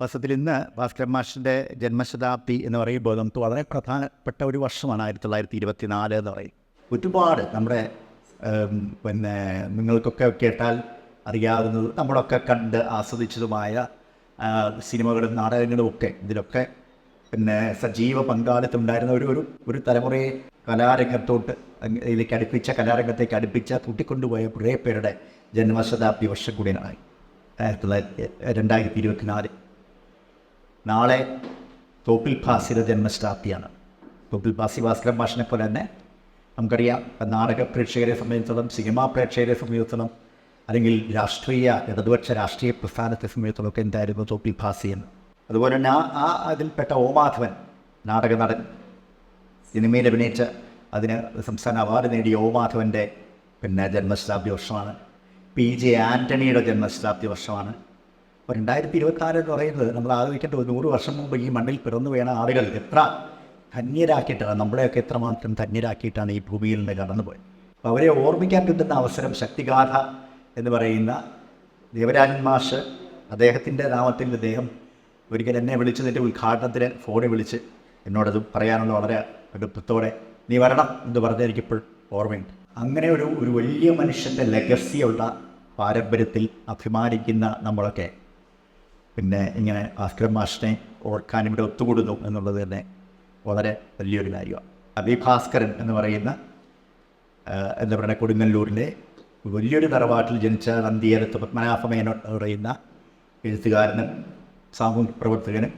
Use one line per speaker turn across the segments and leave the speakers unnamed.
വാസ്തവത്തിൽ ഇന്ന് ഭാസ്കരൻ മാഷിന്റെ ജന്മശതാബ്ദി എന്ന് പറയുമ്പോൾ നമുക്ക് വളരെ പ്രധാനപ്പെട്ട ഒരു വർഷമാണ് ആയിരത്തി തൊള്ളായിരത്തി ഇരുപത്തി നാല് എന്ന് പറയും. ഒരുപാട് നമ്മുടെ പിന്നെ നിങ്ങൾക്കൊക്കെ കേട്ടാൽ അറിയാവുന്നത് നമ്മളൊക്കെ കണ്ട് ആസ്വദിച്ചതുമായ സിനിമകളും നാടകങ്ങളും ഒക്കെ. ഇതിലൊക്കെ പിന്നെ സജീവ പങ്കാളിത്തം ഉണ്ടായിരുന്ന ഒരു ഒരു ഒരു തലമുറയെ കലാരംഗത്തോട്ട് ഇതിലേക്ക് അടുപ്പിച്ച കലാരംഗത്തേക്ക് അടുപ്പിച്ച കൂട്ടിക്കൊണ്ടുപോയ കുറേ പേരുടെ ജന്മശതാബ്ദി വർഷം കൂടിയാണ് ആയിരത്തി തൊള്ളായിരത്തി രണ്ടായിരത്തി ഇരുപത്തിനാല്. നാളെ തോപ്പിൽ ഭാസിയുടെ ജന്മശതാബ്ദിയാണ്. തോപ്പിൽ ഭാസി ഭാസ്കരൻ ഭാഷനെ പോലെ തന്നെ നമുക്കറിയാം നാടക പ്രേക്ഷകരെ സംബന്ധിച്ചിടത്തോളം സിനിമാ പ്രേക്ഷകരെ സംബന്ധിച്ചിടത്തോളം അല്ലെങ്കിൽ രാഷ്ട്രീയ ഇടതുപക്ഷ രാഷ്ട്രീയ പ്രസ്ഥാനത്തെ സംബന്ധിച്ചിടത്തോളം ഒക്കെ എന്തായിരുന്നു തോപ്പിൽ ഭാസി എന്ന് അതുപോലെ തന്നെ ആ ആ അതിൽപ്പെട്ട ഓമാധവൻ നാടക നടൻ സിനിമയിൽ അഭിനയിച്ച് അതിന് സംസ്ഥാന അവാർഡ് നേടിയ ഓമാധവന്റെ പിന്നെ ജന്മശതാബ്ദി വർഷമാണ്. പി. ജെ. ആന്റണിയുടെ ജന്മശതാബ്ദി വർഷമാണ്. രണ്ടായിരത്തി ഇരുപത്തിനാല് എന്ന് പറയുന്നത് നമ്മൾ ആലോചിക്കേണ്ട ഒരു നൂറ് വർഷം മുമ്പ് ഈ മണ്ണിൽ പിറന്നു വീണ ആളുകൾ എത്ര ധന്യരാക്കിയിട്ടാണ് നമ്മളെയൊക്കെ എത്രമാത്രം ധന്യരാക്കിയിട്ടാണ് ഈ ഭൂമിയിൽ നിന്ന് കടന്നുപോയത്. അപ്പോൾ അവരെ ഓർമ്മിക്കാൻ കിട്ടുന്ന അവസരം ശക്തിഗാഥ എന്ന് പറയുന്ന ദേവരാജൻ മാഷ് അദ്ദേഹത്തിന്റെ നാമത്തിൽ അദ്ദേഹം ഒരിക്കൽ എന്നെ വിളിച്ചതിന്റെ ഉദ്ഘാടനത്തിന് ഫോണിൽ വിളിച്ച് എന്നോടത് പറയാനുള്ള വളരെ അടുപ്പത്തോടെ നീ വരണം എന്ന് പറഞ്ഞ എനിക്കിപ്പോൾ ഓർമ്മയുണ്ട്. അങ്ങനെ ഒരു ഒരു വലിയ മനുഷ്യന്റെ ലെഗസിയുള്ള പാരമ്പര്യത്തിൽ അഭിമാനിക്കുന്ന നമ്മളൊക്കെ പിന്നെ ഇങ്ങനെ ഭാസ്കരൻ മാഷിനെ ഓർക്കാൻ ഇവിടെ ഒത്തുകൂടുന്നു എന്നുള്ളത് തന്നെ വളരെ വലിയൊരു കാര്യമാണ് അബി ഭാസ്കരൻ എന്ന് പറയുന്ന എന്താ പറയുക കൊടുങ്ങല്ലൂരിലെ വലിയൊരു തറവാട്ടിൽ ജനിച്ച നന്ദിയേലത്ത് പത്മനാഭമേനോൻ എന്ന് പറയുന്ന എഴുത്തുകാരനും സാമൂഹ്യ പ്രവർത്തകനും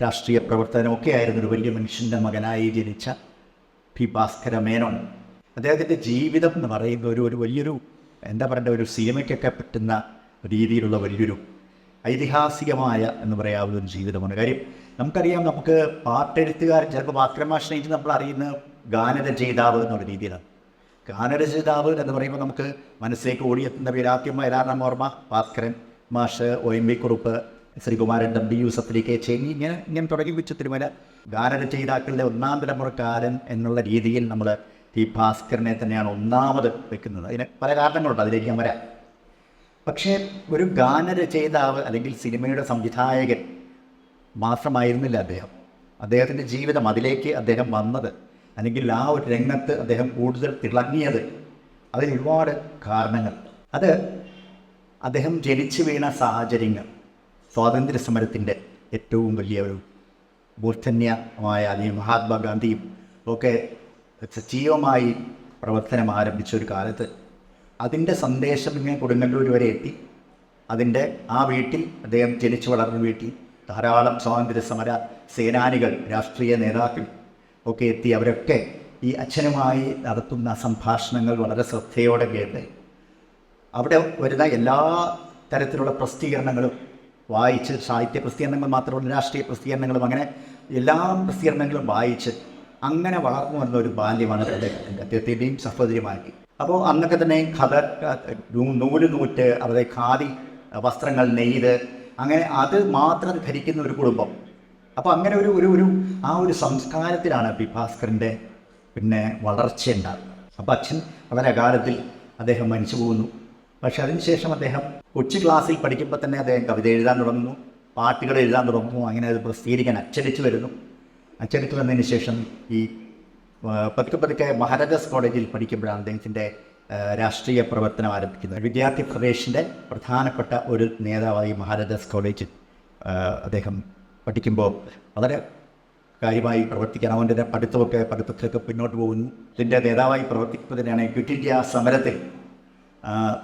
രാഷ്ട്രീയ പ്രവർത്തകനും ഒക്കെ ആയിരുന്ന ഒരു വലിയ മനുഷ്യന്റെ മകനായി ജനിച്ച പി ഭാസ്കര മേനോൻ അദ്ദേഹത്തിന്റെ ജീവിതം എന്ന് പറയുന്ന ഒരു ഒരു വലിയൊരു എന്താ പറയേണ്ട ഒരു സിനിമയ്ക്കൊക്കെ പറ്റുന്ന രീതിയിലുള്ള വലിയൊരു ഐതിഹാസികമായ എന്ന് പറയാവുന്ന ഒരു ജീവിതമാണ്. കാര്യം നമുക്കറിയാം നമുക്ക് പാട്ടെഴുത്തുകാരൻ ചിലപ്പോൾ ചെയ്ത് നമ്മൾ അറിയുന്ന ഗാനരചയിതാവ് എന്നുള്ള രീതിയിലാണ്. ഗാനരചയിതാവ് എന്ന് പറയുമ്പോൾ നമുക്ക് മനസ്സിലേക്ക് ഓടിയെത്തുന്ന പേരാദ്യം വരാറാം ഓർമ്മ ഭാസ്കരൻ മാഷ് O M V Kurup Sreekumaran Thampi Yusufali K ചേങ്ങി ഇങ്ങനെ ഇങ്ങനെ തുടങ്ങി വെച്ച തിരുമല ഗാനരചയിതാക്കളുടെ ഒന്നാം തലമുറക്കാരൻ എന്നുള്ള രീതിയിൽ നമ്മൾ ഈ ഭാസ്കരനെ തന്നെയാണ് ഒന്നാമത് വെക്കുന്നത്. അതിന് പല കാരണങ്ങളുണ്ട്. അതിലേക്ക് ഞാൻ വരാം. പക്ഷേ ഒരു ഗാനരചയിതാവ് അല്ലെങ്കിൽ സിനിമയുടെ സംവിധായകൻ മാത്രമായിരുന്നില്ല അദ്ദേഹം. അദ്ദേഹത്തിന്റെ ജീവിതം അതിലേക്ക് അദ്ദേഹം വന്നത് അല്ലെങ്കിൽ ആ ഒരു രംഗത്ത് അദ്ദേഹം കൂടുതൽ തിളങ്ങിയത് അതിന് ഒരുപാട് കാരണങ്ങൾ. അത് അദ്ദേഹം ജനിച്ചു വീണ സാഹചര്യങ്ങൾ. സ്വാതന്ത്ര്യ സമരത്തിന്റെ ഏറ്റവും വലിയ ഒരു മൂർധന്യമായ അല്ലെങ്കിൽ മഹാത്മാഗാന്ധിയും ഒക്കെ സജീവമായി പ്രവർത്തനം ആരംഭിച്ച ഒരു കാലത്ത് അതിന്റെ സന്ദേശം ഇങ്ങനെ കൊടുങ്ങല്ലൂർ വരെ എത്തി. അതിന്റെ ആ വീട്ടിൽ അദ്ദേഹം ജനിച്ചു വളർന്ന വീട്ടിൽ ധാരാളം സ്വാതന്ത്ര്യ സമര സേനാനികൾ രാഷ്ട്രീയ നേതാക്കൾ ഒക്കെ എത്തി. അവരൊക്കെ ഈ അച്ഛനുമായി നടത്തുന്ന സംഭാഷണങ്ങൾ വളരെ ശ്രദ്ധയോടെ കേട്ട്. അവിടെ വരുന്ന എല്ലാ തരത്തിലുള്ള പ്രസിദ്ധീകരണങ്ങളും വായിച്ച് സാഹിത്യ പ്രസിദ്ധീകരണങ്ങൾ മാത്രമല്ല രാഷ്ട്രീയ പ്രസിദ്ധീകരണങ്ങളും അങ്ങനെ എല്ലാ പ്രസിദ്ധീകരണങ്ങളും വായിച്ച് അങ്ങനെ വളർന്നു വന്ന ഒരു ബാല്യമാണ് അദ്ദേഹത്തിന്റെ. അദ്ദേഹത്തിന്റെയും സഹോദരിമാക്കി അപ്പോൾ അന്നൊക്കെ തന്നെ കഥ നൂൽ നൂറ്റ് അവരുടെ ഖാദി വസ്ത്രങ്ങൾ നെയ്ത് അങ്ങനെ അത് മാത്രം ധരിക്കുന്ന ഒരു കുടുംബം. അപ്പോൾ അങ്ങനെ ഒരു ഒരു ഒരു ആ ഒരു സംസ്കാരത്തിലാണ് പി ഭാസ്കറിന്റെ പിന്നെ വളർച്ചയുണ്ടാകുന്നത് അപ്പോൾ അച്ഛൻ വളരെ അകാലത്തിൽ അദ്ദേഹം മരിച്ചു പോകുന്നു. പക്ഷെ അതിനുശേഷം അദ്ദേഹം കൊച്ചു ക്ലാസ്സിൽ പഠിക്കുമ്പോൾ തന്നെ അദ്ദേഹം കവിത എഴുതാൻ തുടങ്ങുന്നു പാട്ടുകൾ എഴുതാൻ തുടങ്ങുന്നു അങ്ങനെ അത് പ്രസിദ്ധീകരിക്കാൻ അച്ചടിച്ചു വരുന്നു. അച്ചടിച്ചു വന്നതിന് ശേഷം ഈ പതുക്കെ പതുക്കെ മഹാരാജാസ് കോളേജിൽ പഠിക്കുമ്പോഴാണ് അദ്ദേഹത്തിന്റെ രാഷ്ട്രീയ പ്രവർത്തനം ആരംഭിക്കുന്നത്. വിദ്യാർത്ഥി പ്രദേശിന്റെ പ്രധാനപ്പെട്ട ഒരു നേതാവായി മഹാരാജാസ് കോളേജിൽ അദ്ദേഹം പഠിക്കുമ്പോൾ വളരെ കാര്യമായി പ്രവർത്തിക്കാൻ അവന്റെ പഠിത്തമൊക്കെ പഠിത്തത്തിലൊക്കെ പിന്നോട്ട് പോകുന്നു. ഇതിന്റെ നേതാവായി പ്രവർത്തിക്കുന്നതിനാണ് ക്വിറ്റ് ഇന്ത്യ സമരത്തിൽ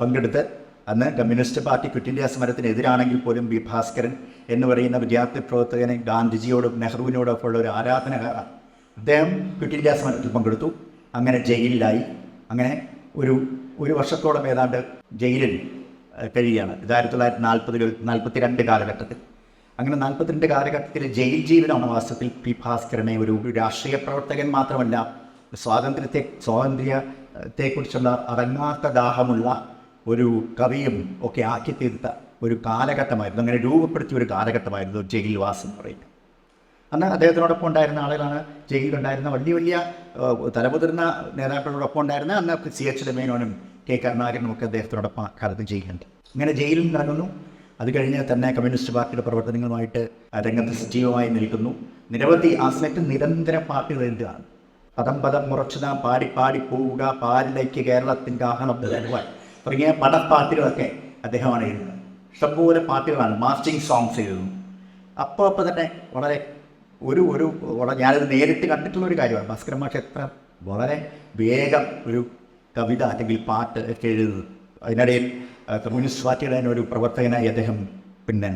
പങ്കെടുത്ത്. അന്ന് കമ്മ്യൂണിസ്റ്റ് പാർട്ടി ക്വിറ്റ് ഇന്ത്യ സമരത്തിനെതിരാണെങ്കിൽ പോലും ബി ഭാസ്കരൻ എന്ന് പറയുന്ന വിദ്യാർത്ഥി പ്രവർത്തകനെ ഗാന്ധിജിയോടും നെഹ്റുവിനോടൊക്കെ ഉള്ള ഒരു ആരാധനകാരാണ്. അദ്ദേഹം ക്വിറ്റ് സമരത്തിൽ പങ്കെടുത്തു. അങ്ങനെ ജയിലിലായി. അങ്ങനെ ഒരു ഒരു വർഷത്തോളം ഏതാണ്ട് ജയിലിൽ കഴിയുകയാണ്. ഇത് ആയിരത്തി തൊള്ളായിരത്തി നാൽപ്പതിൽ നാൽപ്പത്തി രണ്ട് കാലഘട്ടത്തിൽ. അങ്ങനെ നാൽപ്പത്തിരണ്ട് കാലഘട്ടത്തിൽ ജയിൽ ജീവിതമാണ് വാസ്തവത്തിൽ പി ഭാസ്കരനെ ഒരു രാഷ്ട്രീയ പ്രവർത്തകൻ മാത്രമല്ല സ്വാതന്ത്ര്യത്തെ സ്വാതന്ത്ര്യത്തെക്കുറിച്ചുള്ള അടങ്ങാത്ത ദാഹമുള്ള ഒരു കവിയും ഒക്കെ ആക്കി തീർത്ത ഒരു കാലഘട്ടമായിരുന്നു. അങ്ങനെ രൂപപ്പെടുത്തിയ ഒരു കാലഘട്ടമായിരുന്നു ജയിൽവാസം എന്ന് പറയുന്നത്. അന്ന് അദ്ദേഹത്തിനോടൊപ്പം ഉണ്ടായിരുന്ന ആളുകളാണ് ജയിലിലുണ്ടായിരുന്ന വലിയ വലിയ തലമുതിർന്ന നേതാക്കളോടൊപ്പം ഉണ്ടായിരുന്ന അന്ന് സി എച്ച് രമേനോനും കെ കരുണാകരനും ഒക്കെ അദ്ദേഹത്തിനോടൊപ്പം കാലത്ത് ജയിലുണ്ട് ഇങ്ങനെ ജയിലിൽ നടന്നു. അത് കഴിഞ്ഞ് തന്നെ കമ്മ്യൂണിസ്റ്റ് പാർട്ടിയുടെ പ്രവർത്തനങ്ങളുമായിട്ട് രംഗത്ത് സജീവമായി നിൽക്കുന്നു. നിരവധി ആ സമയത്ത് നിരന്തരം പാർട്ടികൾ എഴുതുകയാണ്. പദം പദം നാം പാടി പാടി പോവുക പാലിലേക്ക് കേരളത്തിന്റെ ആഹ്ലം തരുവാൻ തുടങ്ങിയ പടപ്പാട്ടുകളൊക്കെ അദ്ദേഹമാണ് എഴുതുന്നത്. ഇഷ്ടംപോലെ പാട്ടുകളാണ് മാർച്ചിങ് സോങ്സ് എഴുതുന്നു. അപ്പോൾ അപ്പോൾ തന്നെ വളരെ ഒരു ഒരു ഞാനത് നേരിട്ട് കണ്ടിട്ടുള്ള ഒരു കാര്യമാണ്. ഭാസ്കരൻ മാഷ് എത്ര വളരെ വേഗം ഒരു കവിത അല്ലെങ്കിൽ പാട്ട് ഒക്കെ എഴുതുന്നത് അതിനിടയിൽ കമ്മ്യൂണിസ്റ്റ് പാർട്ടിയുടെ ഒരു പ്രവർത്തകനായി അദ്ദേഹം പിന്നെ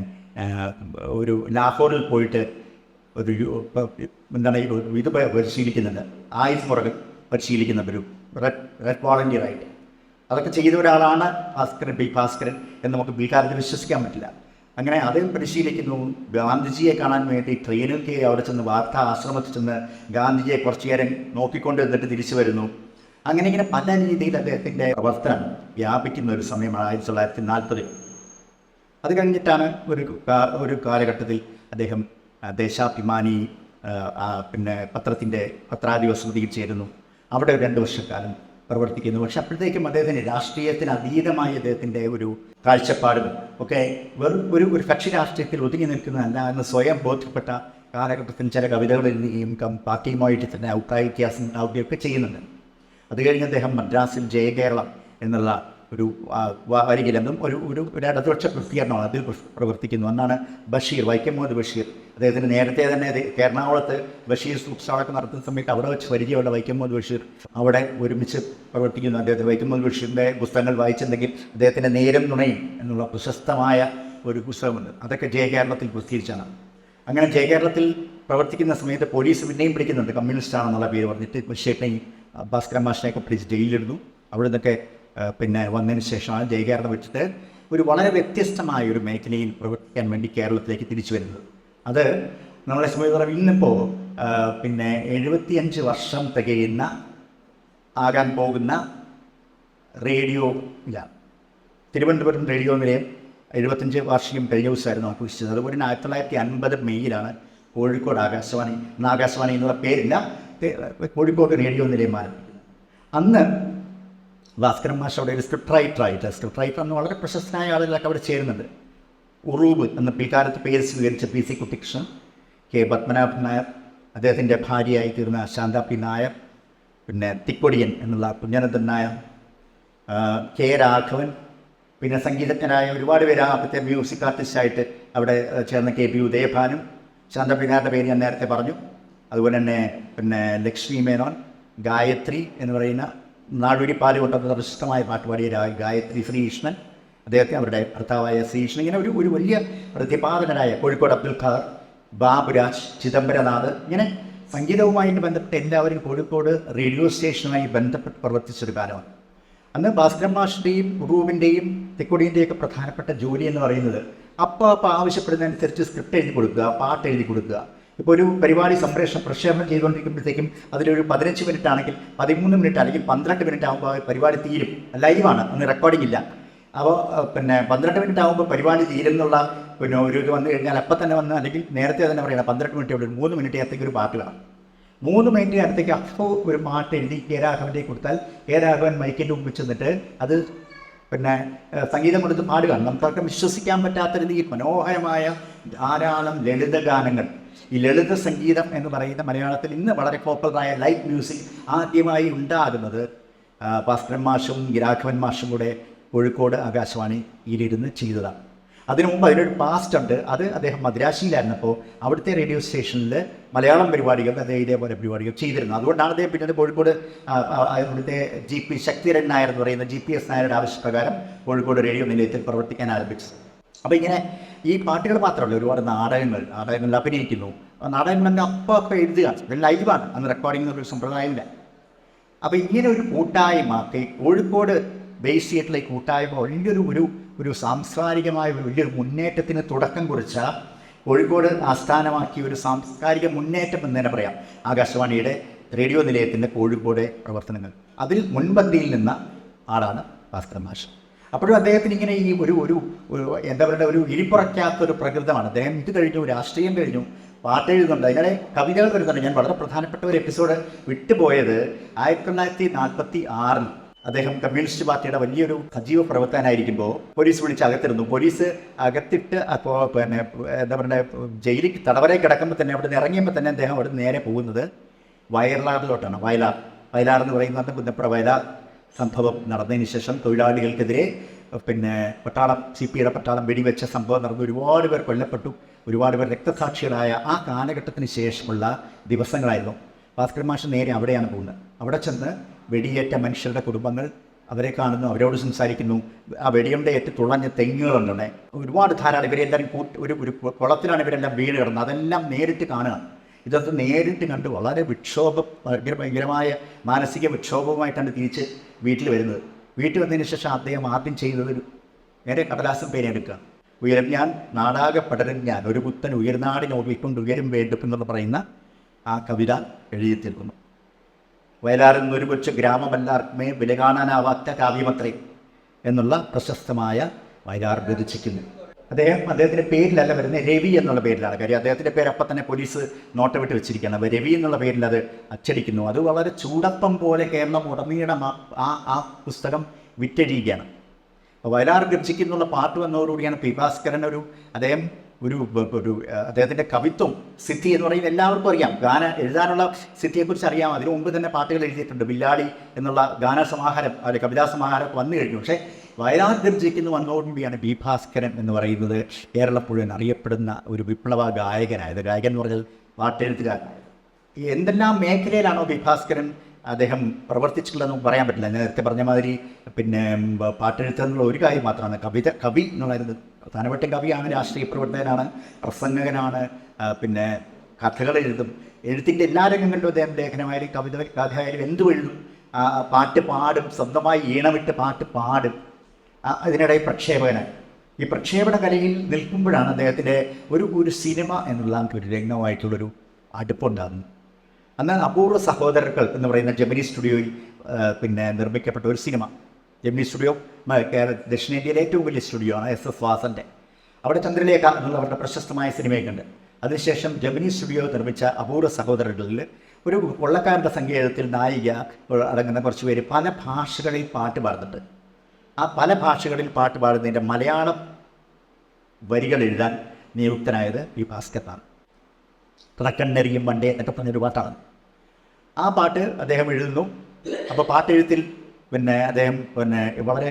ഒരു ലാഹോറിൽ പോയിട്ട് ഒരു എന്താണ് ഇത് പരിശീലിക്കുന്നുണ്ട്. ആയുസ് മുറകൾ പരിശീലിക്കുന്നുണ്ട് ഒരു റെഡ് റെഡ് വോളണ്ടിയറായിട്ട്. അതൊക്കെ ചെയ്ത ഒരാളാണ് ഭാസ്കരൻ ബി ഭാസ്കരൻ എന്ന് നമുക്ക് ബീഹാറിൽ വിശ്വസിക്കാൻ പറ്റില്ല. അങ്ങനെ അദ്ദേഹം പരിശീലിക്കുന്നു. ഗാന്ധിജിയെ കാണാൻ വേണ്ടി ട്രെയിനിൽ കയറി അവിടെ ചെന്ന് വാർത്താ ആശ്രമത്തിൽ ചെന്ന് ഗാന്ധിജിയെ കുറച്ചു നേരം നോക്കിക്കൊണ്ട് എന്നിട്ട് തിരിച്ചു വരുന്നു. അങ്ങനെ ഇങ്ങനെ പല രീതിയിൽ അദ്ദേഹത്തിന്റെ പ്രവർത്തനം വ്യാപിക്കുന്ന ഒരു സമയമാണ് ആയിരത്തി തൊള്ളായിരത്തി നാൽപ്പതിൽ. അത് കഴിഞ്ഞിട്ടാണ് ഒരു ഒരു കാലഘട്ടത്തിൽ അദ്ദേഹം ദേശാഭിമാനി പിന്നെ പത്രത്തിന്റെ പത്രാധിപസമിതിയിൽ ചേരുന്നു. അവിടെ രണ്ട് വർഷക്കാലം പ്രവർത്തിക്കുന്നു. പക്ഷെ അപ്പോഴത്തേക്കും അദ്ദേഹത്തിന് രാഷ്ട്രീയത്തിന് അതീതമായ അദ്ദേഹത്തിന്റെ ഒരു കാഴ്ചപ്പാടും ഒക്കെ വെറും ഒരു ഒരു കക്ഷി രാഷ്ട്രീയത്തിൽ ഒതുങ്ങി നിൽക്കുന്നതല്ല എന്ന് സ്വയം ബോധ്യപ്പെട്ട കാലഘട്ടത്തിൽ ചില കവിതകൾ എഴുതുകയും പാർട്ടിയുമായിട്ട് തന്നെ അഭിപ്രായ വ്യത്യാസം ഉണ്ടാവുകയൊക്കെ ചെയ്യുന്നുണ്ട്. അത് കഴിഞ്ഞ് അദ്ദേഹം മദ്രാസിൽ ജയകേരളം എന്നുള്ള ഒരു വരികിലെന്നും ഒരു ഒരു ഒരു ഇടതുപക്ഷ പ്രസിദ്ധീകരണമാണ് അതിൽ പ്രവർത്തിക്കുന്നു. എന്നാണ് ബഷീർ വൈക്കം മുഹമ്മദ് ബഷീർ. അദ്ദേഹത്തിന് നേരത്തെ തന്നെ എറണാകുളത്ത് ബഷീർ സൂക്ഷാടക്കം നടത്തുന്ന സമയത്ത് അവിടെ വെച്ച് പരിചയമുള്ള വൈക്കം മുഹമ്മദ് ബഷീർ അവിടെ ഒരുമിച്ച് പ്രവർത്തിക്കുന്നു. അദ്ദേഹത്തെ വൈക്കം മുഹമ്മദ് ബഷീറിന്റെ പുസ്തകങ്ങൾ വായിച്ചിട്ടുണ്ടെങ്കിൽ അദ്ദേഹത്തിന്റെ നേരം നുണയും എന്നുള്ള പ്രശസ്തമായ ഒരു പുസ്തകമുണ്ട്. അതൊക്കെ ജയ കേരളത്തിൽ പ്രസിദ്ധീകരിച്ചാണ് അങ്ങനെ ജയ കേരളത്തിൽ പ്രവർത്തിക്കുന്ന സമയത്ത് പോലീസ് പിന്നെയും പിടിക്കുന്നുണ്ട്. കമ്മ്യൂണിസ്റ്റ് ആണെന്നുള്ള പേര് പറഞ്ഞിട്ട് ബഷീറിനെയും ഭാസ്കരൻ മാഷിനെയൊക്കെ പിടിച്ച് ജയിലിലിടുന്നു. അവിടെ നിന്നൊക്കെ പിന്നെ വന്നതിന് ശേഷമാണ് ജയകേരളം വെച്ചിട്ട് ഒരു വളരെ വ്യത്യസ്തമായ ഒരു മേഖലയിൽ പ്രവർത്തിക്കാൻ വേണ്ടി കേരളത്തിലേക്ക് തിരിച്ചു വരുന്നത്. അത് നമ്മളെ സംബന്ധിച്ചിടത്തോളം ഇന്നിപ്പോൾ പിന്നെ എഴുപത്തിയഞ്ച് വർഷം തികയുന്ന ആകാൻ പോകുന്ന റേഡിയോ ഇല്ല. തിരുവനന്തപുരം റേഡിയോ നിലയം എഴുപത്തഞ്ച് വാർഷികം കഴിഞ്ഞ ദിവസമായിരുന്നു ആഘോഷിച്ചത്. അതുപോലെ തന്നെ ആയിരത്തി തൊള്ളായിരത്തി അൻപത് മെയ്യിലാണ് കോഴിക്കോട് ആകാശവാണി ആകാശവാണി എന്നുള്ള പേരില്ല കോഴിക്കോട് റേഡിയോ നിലയം ആരംഭിക്കുന്നത്. അന്ന് ഭാസ്കരൻ മാഷ് അവിടെ ഒരു സ്ക്രിപ്റ്റ് റൈറ്റർ ആയിട്ട് സ്ക്രിപ്റ്റ് റൈറ്റർ എന്ന് വളരെ പ്രശസ്തനായ ആളുകളൊക്കെ അവിടെ ചേരുന്നുണ്ട്. ഉറൂബ് എന്ന പിൽക്കാലത്ത് പേര് സ്വീകരിച്ച P C Kuttikrishnan K Padmanabhan Nair അദ്ദേഹത്തിന്റെ ഭാര്യയായി തീർന്ന ശാന്ത പി നായർ പിന്നെ തിക്കൊടിയൻ എന്നുള്ള കുഞ്ഞനന്ദൻ നായർ കെ രാഘവൻ പിന്നെ സംഗീതജ്ഞരായ ഒരുപാട് പേര് ആ അപ്പോഴത്തെ മ്യൂസിക് ആർട്ടിസ്റ്റായിട്ട് അവിടെ ചേർന്ന കെ പി ഉദയഭാനും ശാന്ത പി നായരുടെ പേര് ഞാൻ നേരത്തെ പറഞ്ഞു. അതുപോലെ തന്നെ പിന്നെ ലക്ഷ്മി മേനോൻ ഗായത്രി എന്ന് പറയുന്ന നാടോടി പാലുകൊണ്ട പ്രശസ്തമായ രാ- ഗായത്രി ശ്രീകൃഷ്ണൻ. അദ്ദേഹത്തെ അവരുടെ ഭർത്താവായ ശ്രീകൃഷ്ണൻ. ഇങ്ങനെ ഒരു ഒരു വലിയ പ്രതിപാദകനായ കോഴിക്കോട് അബ്ദുൽ ഖാർ ബാബുരാജ് ചിദംബരനാഥ് ഇങ്ങനെ സംഗീതവുമായിട്ട് ബന്ധപ്പെട്ട് എല്ലാവരും കോഴിക്കോട് റേഡിയോ സ്റ്റേഷനുമായി ബന്ധപ്പെട്ട് പ്രവർത്തിച്ചൊരു കാലമാണ്. അന്ന് ഭാസ്കരൻ മാഷിന്റെയും ഉറൂവിന്റെയും തെക്കൊടിയന്റെയൊക്കെ പ്രധാനപ്പെട്ട ജോലി എന്ന് പറയുന്നത് അപ്പോൾ അപ്പോൾ ആവശ്യപ്പെടുന്നതനുസരിച്ച് സ്ക്രിപ്റ്റ് എഴുതി കൊടുക്കുക പാട്ട് എഴുതി കൊടുക്കുക. ഇപ്പോൾ ഒരു പരിപാടി സംപ്രേഷണം പ്രക്ഷേപണം ചെയ്തുകൊണ്ടിരിക്കുമ്പോഴത്തേക്കും അതിലൊരു പതിനഞ്ച് മിനിറ്റ് ആണെങ്കിൽ പതിമൂന്ന് മിനിറ്റ് അല്ലെങ്കിൽ പന്ത്രണ്ട് മിനിറ്റ് ആകുമ്പോൾ പരിപാടി തീരും. ലൈവാണ് അന്ന് റെക്കോർഡിംഗ് ഇല്ല. അപ്പോൾ പിന്നെ പന്ത്രണ്ട് മിനിറ്റ് ആകുമ്പോൾ പരിപാടി തീരുന്നുള്ള പിന്നെ ഒരു ഇത് വന്നു കഴിഞ്ഞാൽ അപ്പം തന്നെ വന്ന് അല്ലെങ്കിൽ നേരത്തെ തന്നെ പറയണം പന്ത്രണ്ട് മിനിറ്റ് ഉള്ളൂ മൂന്ന് മിനിറ്റ് അകത്തേക്ക് ഒരു പാട്ട് കാണും മൂന്ന് മിനിറ്റ് നേരത്തേക്ക് അപ്പോൾ ഒരു പാട്ട് എഴുതി കെ രാഘവന്റെ കൊടുത്താൽ കെ രാഘവൻ മൈക്കിന്റെ മുമ്പിൽ ചെന്നിട്ട് അത് പിന്നെ സംഗീതം കൊടുത്ത് പാടുകയാണ് നമുക്കൊക്കെ വിശ്വസിക്കാൻ പറ്റാത്ത രീതിയിൽ മനോഹരമായ ധാരാളം ലളിത ഗാനങ്ങൾ. ഈ ലളിത സംഗീതം എന്ന് പറയുന്ന മലയാളത്തിൽ ഇന്ന് വളരെ പോപ്പുലറായ ലൈറ്റ് മ്യൂസിക് ആദ്യമായി ഉണ്ടാകുന്നത് ഭാസ്കരൻ മാഷും രാഘവൻ മാഷും കൂടെ കോഴിക്കോട് ആകാശവാണിയിലിരുന്ന് ചെയ്തതാണ്. അതിനു മുമ്പ് അതിനൊരു പാസ്റ്റ് ഉണ്ട്. അത് അദ്ദേഹം മദ്രാശിയിലായിരുന്നപ്പോൾ അവിടുത്തെ റേഡിയോ സ്റ്റേഷനിൽ മലയാളം പരിപാടികൾ അദ്ദേഹം ഇതേപോലെ പരിപാടികൾ ചെയ്തിരുന്നു. അതുകൊണ്ടാണ് അദ്ദേഹം പിന്നീട് കോഴിക്കോട് അവിടുത്തെ ജി പി ശക്തിരൻ നായർ എന്ന് പറയുന്ന ജി പി എസ് നായരുടെ ആവശ്യപ്രകാരം കോഴിക്കോട് റേഡിയോ നിലയത്തിൽ പ്രവർത്തിക്കാൻ ആരംഭിച്ചത്. അപ്പോൾ ഇങ്ങനെ ഈ പാട്ടുകൾ മാത്രമല്ല ഒരുപാട് നാടകങ്ങൾ നാടകങ്ങളിൽ അഭിനയിക്കുന്നു. ആ നാടകങ്ങളൊക്കെ അപ്പോൾ അപ്പോൾ എഴുതുക ലൈവാണ് അന്ന് റെക്കോർഡിംഗ് എന്നൊരു സമ്പ്രദായമില്ല. അപ്പോൾ ഇങ്ങനെ ഒരു കൂട്ടായ്മ കോഴിക്കോട് ബേസ് ചെയ്തിട്ടുള്ള ഈ കൂട്ടായ്മ വലിയൊരു ഒരു ഒരു സാംസ്കാരികമായ വലിയൊരു മുന്നേറ്റത്തിന് തുടക്കം കുറിച്ച കോഴിക്കോട് ആസ്ഥാനമാക്കിയ ഒരു സാംസ്കാരിക മുന്നേറ്റം എന്ന് തന്നെ പറയാം. ആകാശവാണിയുടെ റേഡിയോ നിലയത്തിന്റെ കോഴിക്കോട് പ്രവർത്തനങ്ങൾ. അതിൽ മുൻപന്തിയിൽ നിന്ന ആളാണ് ഭാസ്കരൻ മാഷ്. അപ്പോഴും അദ്ദേഹത്തിന് ഇങ്ങനെ ഈ ഒരു ഒരു ഒരു എന്താ പറയുക ഒരു ഇരിപ്പുറയ്ക്കാത്തൊരു പ്രകൃതമാണ്. അദ്ദേഹം ഇത് കഴിഞ്ഞു രാഷ്ട്രീയം കഴിഞ്ഞു പാട്ട് എഴുതുന്നുണ്ട്. അതിനിടെ കവിതകൾ വരുന്നുണ്ട്. ഞാൻ വളരെ പ്രധാനപ്പെട്ട ഒരു എപ്പിസോഡ് വിട്ടുപോയത് ആയിരത്തി തൊള്ളായിരത്തി നാൽപ്പത്തി ആറിൽ അദ്ദേഹം കമ്മ്യൂണിസ്റ്റ് പാർട്ടിയുടെ വലിയൊരു സജീവ പ്രവർത്തകനായിരിക്കുമ്പോൾ പോലീസ് വിളിച്ച് അകത്തിരുന്നു. പോലീസ് അകത്തിട്ട് അപ്പോൾ പിന്നെ എന്താ പറയുക ജയിലിൽ തടവരെ കിടക്കുമ്പോൾ തന്നെ അവിടെ നിന്ന് ഇറങ്ങിയപ്പോൾ തന്നെ അദ്ദേഹം അവിടെ നേരെ പോകുന്നത് വയലാറിലോട്ടാണ്. വയലാർ. വയലാർ എന്ന് പറയുന്നത് പുന്നപ്പുറ വയലാർ. സംഭവം നടന്നതിന് ശേഷം തൊഴിലാളികൾക്കെതിരെ പിന്നെ പട്ടാളം സി പി ഐയുടെ പട്ടാളം വെടിവെച്ച സംഭവം നടന്നു. ഒരുപാട് പേർ കൊല്ലപ്പെട്ടു. ഒരുപാട് പേർ രക്തസാക്ഷികളായ ആ കാലഘട്ടത്തിന് ശേഷമുള്ള ദിവസങ്ങളായിരുന്നു. ഭാസ്കർ മാഷ് നേരെ അവിടെയാണ് പോകുന്നത്. അവിടെ ചെന്ന് വെടിയേറ്റ മനുഷ്യരുടെ കുടുംബങ്ങൾ അവരെ കാണുന്നു അവരോട് സംസാരിക്കുന്നു. ആ വെടിയുടെ ഏറ്റ് തുളഞ്ഞ തെങ്ങുകളുണ്ട് ഒരുപാട് ധാരാളം ഇവരെല്ലാവരും കൂട്ട് ഒരു ഒരു കുളത്തിലാണ് ഇവരെല്ലാം വീട് കിടന്നത്. അതെല്ലാം നേരിട്ട് കാണുകയാണ്. ഇതൊക്കെ നേരിട്ട് കണ്ട് വളരെ വിക്ഷോഭം ഭയങ്കര ഭയങ്കരമായ മാനസിക വിക്ഷോഭവുമായിട്ടാണ് തിരിച്ച് വീട്ടിൽ വരുന്നത്. വീട്ടിൽ വന്നതിന് ശേഷം അദ്ദേഹം ആദ്യം ചെയ്തത് നേരെ കടലാസം പേരെടുക്കുക ഉയരം ഞാൻ നാടാകെ പടരൻ ഞാൻ ഒരു പുത്തൻ ഉയർനാടിനെ ഓർമ്മിക്കൊണ്ട് ഉയരും വേണ്ടും എന്ന് പറയുന്ന ആ കവിത എഴുതിത്തീർക്കുന്നു വയലാറിൽ നിന്ന് കൊച്ചു ഗ്രാമമല്ലാർക്കുമേ വില കാണാനാവാത്ത കാവ്യമത്രേ എന്നുള്ള പ്രശസ്തമായ വയലാർ രചിക്കുന്നു. അദ്ദേഹം അദ്ദേഹത്തിന്റെ പേരിലല്ല വരുന്നത് രവി എന്നുള്ള പേരിലാണ്. കാര്യം അദ്ദേഹത്തിന്റെ പേര് അപ്പം തന്നെ പോലീസ് നോട്ടമിട്ട് വെച്ചിരിക്കുകയാണ്. അപ്പോൾ രവി എന്നുള്ള പേരിൽ അത് അച്ചടിക്കുന്നു. അത് വളരെ ചൂടപ്പം പോലെ കേരളം ഉടനീളം ആ- ആ പുസ്തകം വിറ്റഴിയുകയാണ്. അപ്പോൾ വയലാർ ഗർജിക്കുന്നുള്ള പാട്ട് വന്നതോടുകൂടിയാണ് പി ഭാസ്കരൻ ഒരു അദ്ദേഹം ഒരു ഒരു അദ്ദേഹത്തിന്റെ കവിത്വം സിദ്ധി എന്ന് പറയുന്നത് എല്ലാവർക്കും അറിയാം. ഗാന എഴുതാനുള്ള സിദ്ധിയെക്കുറിച്ച് അറിയാം. അതിനു മുമ്പ് തന്നെ പാട്ടുകൾ എഴുതിയിട്ടുണ്ട്. ബില്ലാളി എന്നുള്ള ഗാനസമാഹാരം അല്ലെ കവിതാ സമാഹാരം വന്നു കഴിഞ്ഞു. പക്ഷേ വയലാർ ഗർജിക്കുന്ന വന്നതോടുകൂടിയാണ് ബി ഭാസ്കരൻ എന്ന് പറയുന്നത്. കേരളം അറിയപ്പെടുന്ന ഒരു വിപ്ലവ ഗായകനായത് ഗായകൻ എന്ന് പറഞ്ഞാൽ പാട്ടെഴുത്തുകാരനായത് എന്തെല്ലാം മേഖലയിലാണോ ബി ഭാസ്കരൻ അദ്ദേഹം പ്രവർത്തിച്ചിട്ടുള്ളതെന്ന് പറയാൻ പറ്റില്ല. ഞാൻ നേരത്തെ പറഞ്ഞ മാതിരി പിന്നെ പാട്ടെഴുത്ത് എന്നുള്ള ഒരു കാര്യം മാത്രമാണ്. കവിത കവി എന്നുള്ളത് പ്രധാനപ്പെട്ട കവിയാണ് രാഷ്ട്രീയ പ്രവർത്തകനാണ് പ്രസംഗകനാണ് പിന്നെ കഥകൾ എഴുതും. എഴുത്തിന്റെ എല്ലാ രംഗങ്ങളിലും അദ്ദേഹം ലേഖനമായാലും കവിത കഥയായാലും എന്തു എഴുതും. പാട്ട് പാടും. സ്വന്തമായി ഈണമിട്ട് പാട്ട് പാടും. അതിനിടെ പ്രക്ഷേപകന് ഈ പ്രക്ഷേപണ കലയിൽ നിൽക്കുമ്പോഴാണ് അദ്ദേഹത്തിന്റെ ഒരു ഒരു സിനിമ എന്നുള്ള ഒരു രംഗമായിട്ടുള്ളൊരു അടുപ്പുണ്ടാകുന്നത്. അന്ന് അപൂർവ സഹോദരക്കൾ എന്ന് പറയുന്ന ജെമിനി സ്റ്റുഡിയോയിൽ പിന്നെ നിർമ്മിക്കപ്പെട്ട ഒരു സിനിമ. ജെമിനി സ്റ്റുഡിയോ കേരള ദക്ഷിണേന്ത്യയിലെ ഏറ്റവും വലിയ സ്റ്റുഡിയോ ആണ് എസ് എസ് വാസന്റെ. അവിടെ ചന്ദ്രലേഖ എന്നുള്ളവരുടെ പ്രശസ്തമായ സിനിമയൊക്കെ ഉണ്ട്. അതിനുശേഷം ജെമിനി സ്റ്റുഡിയോ നിർമ്മിച്ച അപൂർവ സഹോദരങ്ങളിൽ ഒരു കൊള്ളക്കാരുടെ സംഗീതത്തിൽ നായിക അടങ്ങുന്ന കുറച്ച് പേര് പല ഭാഷകളിൽ പാട്ട് പാടുന്നുണ്ട്. ആ പല ഭാഷകളിൽ പാട്ട് പാടുന്നതിന്റെ മലയാളം വരികൾ എഴുതാൻ നിയുക്തനായത് പി ഭാസ്കറാണ് കിടക്കണ്ണെറിയും വണ്ടേ എന്നൊക്കെ പറഞ്ഞൊരു പാട്ടാണ്. ആ പാട്ട് അദ്ദേഹം എഴുതുന്നു. അപ്പോൾ പാട്ടെഴുത്തിൽ പിന്നെ അദ്ദേഹം പിന്നെ വളരെ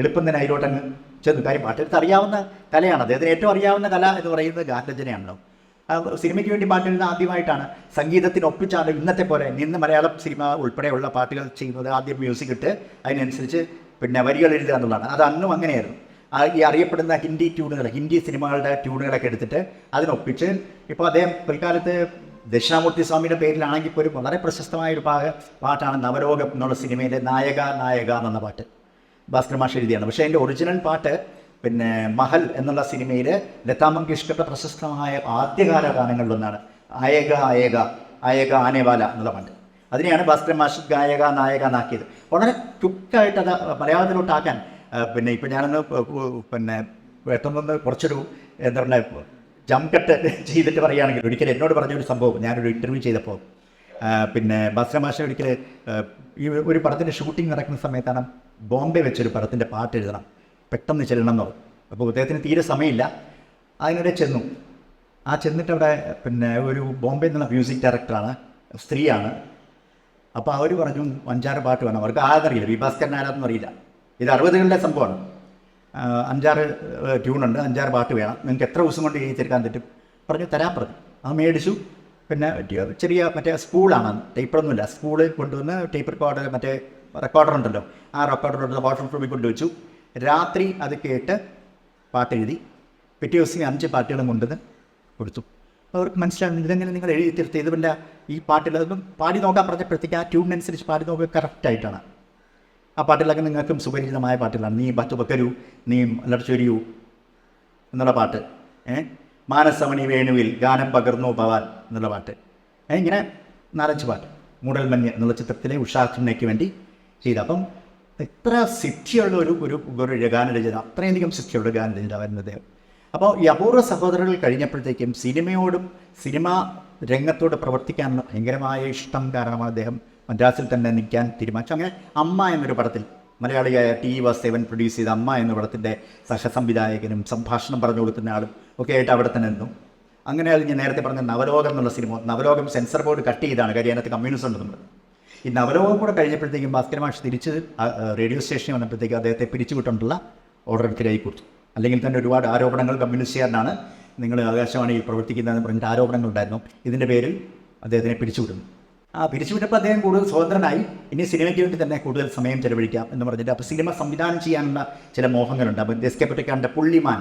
എളുപ്പം തന്നെ അതിലോട്ടങ്ങ് ചെന്നു. കാര്യം പാട്ടെഴുത്ത് അറിയാവുന്ന കലയാണ്. അദ്ദേഹത്തിന് ഏറ്റവും അറിയാവുന്ന കല എന്ന് പറയുന്നത് ഗാനരചനയാണല്ലോ. സിനിമയ്ക്ക് വേണ്ടി പാട്ടെഴുതുന്ന ആദ്യമായിട്ടാണ് സംഗീതത്തിനൊപ്പിച്ചാണ് ഇന്നത്തെ പോലെ നിന്ന് മലയാളം സിനിമ ഉൾപ്പെടെയുള്ള പാട്ടുകൾ ചെയ്യുന്നത്. ആദ്യം മ്യൂസിക് ഇട്ട് അതിനനുസരിച്ച് പിന്നെ വരികൾ എഴുതുക എന്നുള്ളതാണ്. അത് അന്നും അങ്ങനെയായിരുന്നു. ആ ഈ അറിയപ്പെടുന്ന ഹിന്ദി ട്യൂണുകൾ ഹിന്ദി സിനിമകളുടെ ട്യൂണുകളൊക്കെ എടുത്തിട്ട് അതിനൊപ്പിച്ച് ഇപ്പോൾ അദ്ദേഹം പിൽക്കാലത്ത് ദക്ഷിണാമൂർത്തി സ്വാമിയുടെ പേരിലാണെങ്കിൽ പോലും വളരെ പ്രശസ്തമായ ഒരു പാക പാട്ടാണ് നവരോഗം എന്നുള്ള സിനിമയിലെ നായക നായക എന്നുള്ള പാട്ട് ഭാസ്കർ മാഷ് എഴുതിയാണ്. പക്ഷേ അതിന്റെ ഒറിജിനൽ പാട്ട് പിന്നെ മഹൽ എന്നുള്ള സിനിമയിൽ ലതാ മങ്കേഷ്കറുടെ പ്രശസ്തമായ ആദ്യകാല ഗാനങ്ങളിലൊന്നാണ്. ആയക ആയക ആയക ആനേവാല എന്നുള്ള പാട്ട്. അതിനെയാണ് ഭാസ്കരൻ മാഷ് ഗായക നായക എന്നാക്കിയത്. വളരെ ക്യുക്കായിട്ട് അത് മലയാളത്തിലോട്ടാക്കാൻ പിന്നെ ഇപ്പം ഞാനൊന്ന് പിന്നെ പെട്ടെന്നൊന്ന് കുറച്ചൊരു എന്താ പറയുക ജംപ് കട്ട് ചെയ്തിട്ട് പറയുകയാണെങ്കിൽ ഒരിക്കൽ എന്നോട് പറഞ്ഞൊരു സംഭവം ഞാനൊരു ഇന്റർവ്യൂ ചെയ്തപ്പോൾ പിന്നെ ഭാസ്കർ മാഷ ഒരിക്കൽ ഈ ഒരു പടത്തിന്റെ ഷൂട്ടിംഗ് നടക്കുന്ന സമയത്താണ് ബോംബെ വെച്ചൊരു പടത്തിന്റെ പാട്ട് എഴുതണം പെട്ടെന്ന് ചെല്ലണം എന്ന് അപ്പോൾ അദ്ദേഹത്തിന് തീരെ സമയമില്ല. അതിനിടെ ചെന്നു. ആ ചെന്നിട്ട് അവിടെ പിന്നെ ഒരു ബോംബെ എന്നുള്ള മ്യൂസിക് ഡയറക്ടറാണ് സ്ത്രീയാണ്. അപ്പോൾ അവർ പറഞ്ഞു അഞ്ചാറ് പാട്ട് വേണം. അവർക്ക് ആരെന്നറിയില്ല വിഭാസ്കരൻ ആരാന്നും അറിയില്ല. ഇത് അറുപതുകളിലെ സംഭവമാണ്. അഞ്ചാറ് ട്യൂണുണ്ട്. അഞ്ചാറ് പാട്ട് വേണം. നിങ്ങൾക്ക് എത്ര ദിവസം കൊണ്ട് എഴുതി തീർക്കാൻ പറ്റും? പറഞ്ഞു തരാൻ പറഞ്ഞു. ആ മേടിച്ചു. പിന്നെ ചെറിയ മറ്റേ സ്കൂളാണ് ടേപ്പറൊന്നുമില്ല. സ്കൂളിൽ കൊണ്ടുവന്ന് ടേപ്പ് റെക്കോർഡർ മറ്റേ റെക്കോർഡർ ഉണ്ടല്ലോ. ആ റെക്കോർഡർ വാട്ടർ റൂമിൽ കൊണ്ടുവച്ചു. രാത്രി അത് കേട്ട് പാട്ട് എഴുതി പിറ്റേ ദിവസം അഞ്ച് പാട്ടുകളും കൊണ്ടുവന്ന് കൊടുത്തു. അവർക്ക് മനസ്സിലാകുന്നു ഇതെങ്ങനെ നിങ്ങൾ എഴുതി തീർത്ത്? ഇത് വല്ല ഈ പാട്ടിൽ അതൊന്നും പാടി നോക്കാൻ പറഞ്ഞപ്പോഴത്തേക്ക് ആ ട്യൂണിനനുസരിച്ച് പാടി നോക്കുക കറക്റ്റായിട്ടാണ് ആ പാട്ടിലൊക്കെ നിങ്ങൾക്കും സുപരിചിതമായ പാട്ടിലാണ് നീ ബത്തു ബക്കരു നീ അലർച്ചൊരിയു എന്നുള്ള പാട്ട്. ഏ? മാനസമണി വേണുവിൽ ഗാനം പകർന്നു ഭവാൻ എന്നുള്ള പാട്ട്. ഇങ്ങനെ നാലഞ്ച് പാട്ട്. മൂടൽമഞ്ഞ് എന്നുള്ള ചിത്രത്തിലെ ഉഷാഖിനയ്ക്ക് വേണ്ടി ചെയ്ത. അപ്പം എത്ര സിദ്ധിയുള്ള ഒരു ഒരു ഒരു ഗാനരചന അത്രയധികം സിദ്ധിയുള്ള ഗാനരചന വരുന്നത് അപ്പോൾ ഈ അപൂർവ സഹോദരങ്ങൾ കഴിഞ്ഞപ്പോഴത്തേക്കും സിനിമയോടും സിനിമ രംഗത്തോട് പ്രവർത്തിക്കാനുള്ള ഭയങ്കരമായ ഇഷ്ടം കാരണമാണ് അദ്ദേഹം മദ്രാസിൽ തന്നെ നിൽക്കാൻ തീരുമാനിച്ചു അങ്ങനെ അമ്മ എന്നൊരു പടത്തിൽ മലയാളിയായ ടി വാസുദേവൻ പ്രൊഡ്യൂസ് ചെയ്ത അമ്മ എന്ന പടത്തിന്റെ സഹസംവിധായകനും സംഭാഷണം പറഞ്ഞു കൊടുക്കുന്ന ആളും ഒക്കെ ആയിട്ട് അവിടെ തന്നെ നിന്നു. അങ്ങനെ അത് ഞാൻ നേരത്തെ പറഞ്ഞ നവലോകം എന്നുള്ള cinema Navalokam censor board cut ചെയ്താണ് കാര്യം അതിനകത്ത് കമ്മ്യൂണിസം ഉണ്ടെന്ന് പറഞ്ഞു. ഈ നവലോകം കൂടെ കഴിഞ്ഞപ്പോഴത്തേക്കും ഭാസ്കര മാഷ് തിരിച്ച് റേഡിയോ സ്റ്റേഷനിൽ വന്നപ്പോഴത്തേക്കും അദ്ദേഹത്തെ പിരിച്ചുവിട്ടുകൊണ്ടുള്ള ഓർഡർ എടുത്തിലായി കൊടുത്തു. അല്ലെങ്കിൽ തന്നെ ഒരുപാട് ആരോപണങ്ങൾ കമ്മ്യൂണിസ്റ്റുകാരനാണ് നിങ്ങൾ ആകാശവാണിയിൽ പ്രവർത്തിക്കുന്നതെന്ന് പറഞ്ഞിട്ട് ആരോപണങ്ങൾ ഉണ്ടായിരുന്നു. ഇതിന്റെ പേരിൽ അദ്ദേഹത്തിനെ പിരിച്ചുവിടുന്നു ആ പിരിച്ചുവിട്ടപ്പോൾ അദ്ദേഹം കൂടുതൽ സ്വതന്ത്രനായി. ഇനി സിനിമയ്ക്ക് വേണ്ടി തന്നെ കൂടുതൽ സമയം ചെലവഴിക്കാം എന്ന് പറഞ്ഞിട്ട് അപ്പോൾ സിനിമ സംവിധാനം ചെയ്യാനുള്ള ചില മോഹങ്ങളുണ്ട്. അപ്പോൾ എസ് കെ പുള്ളിമാൻ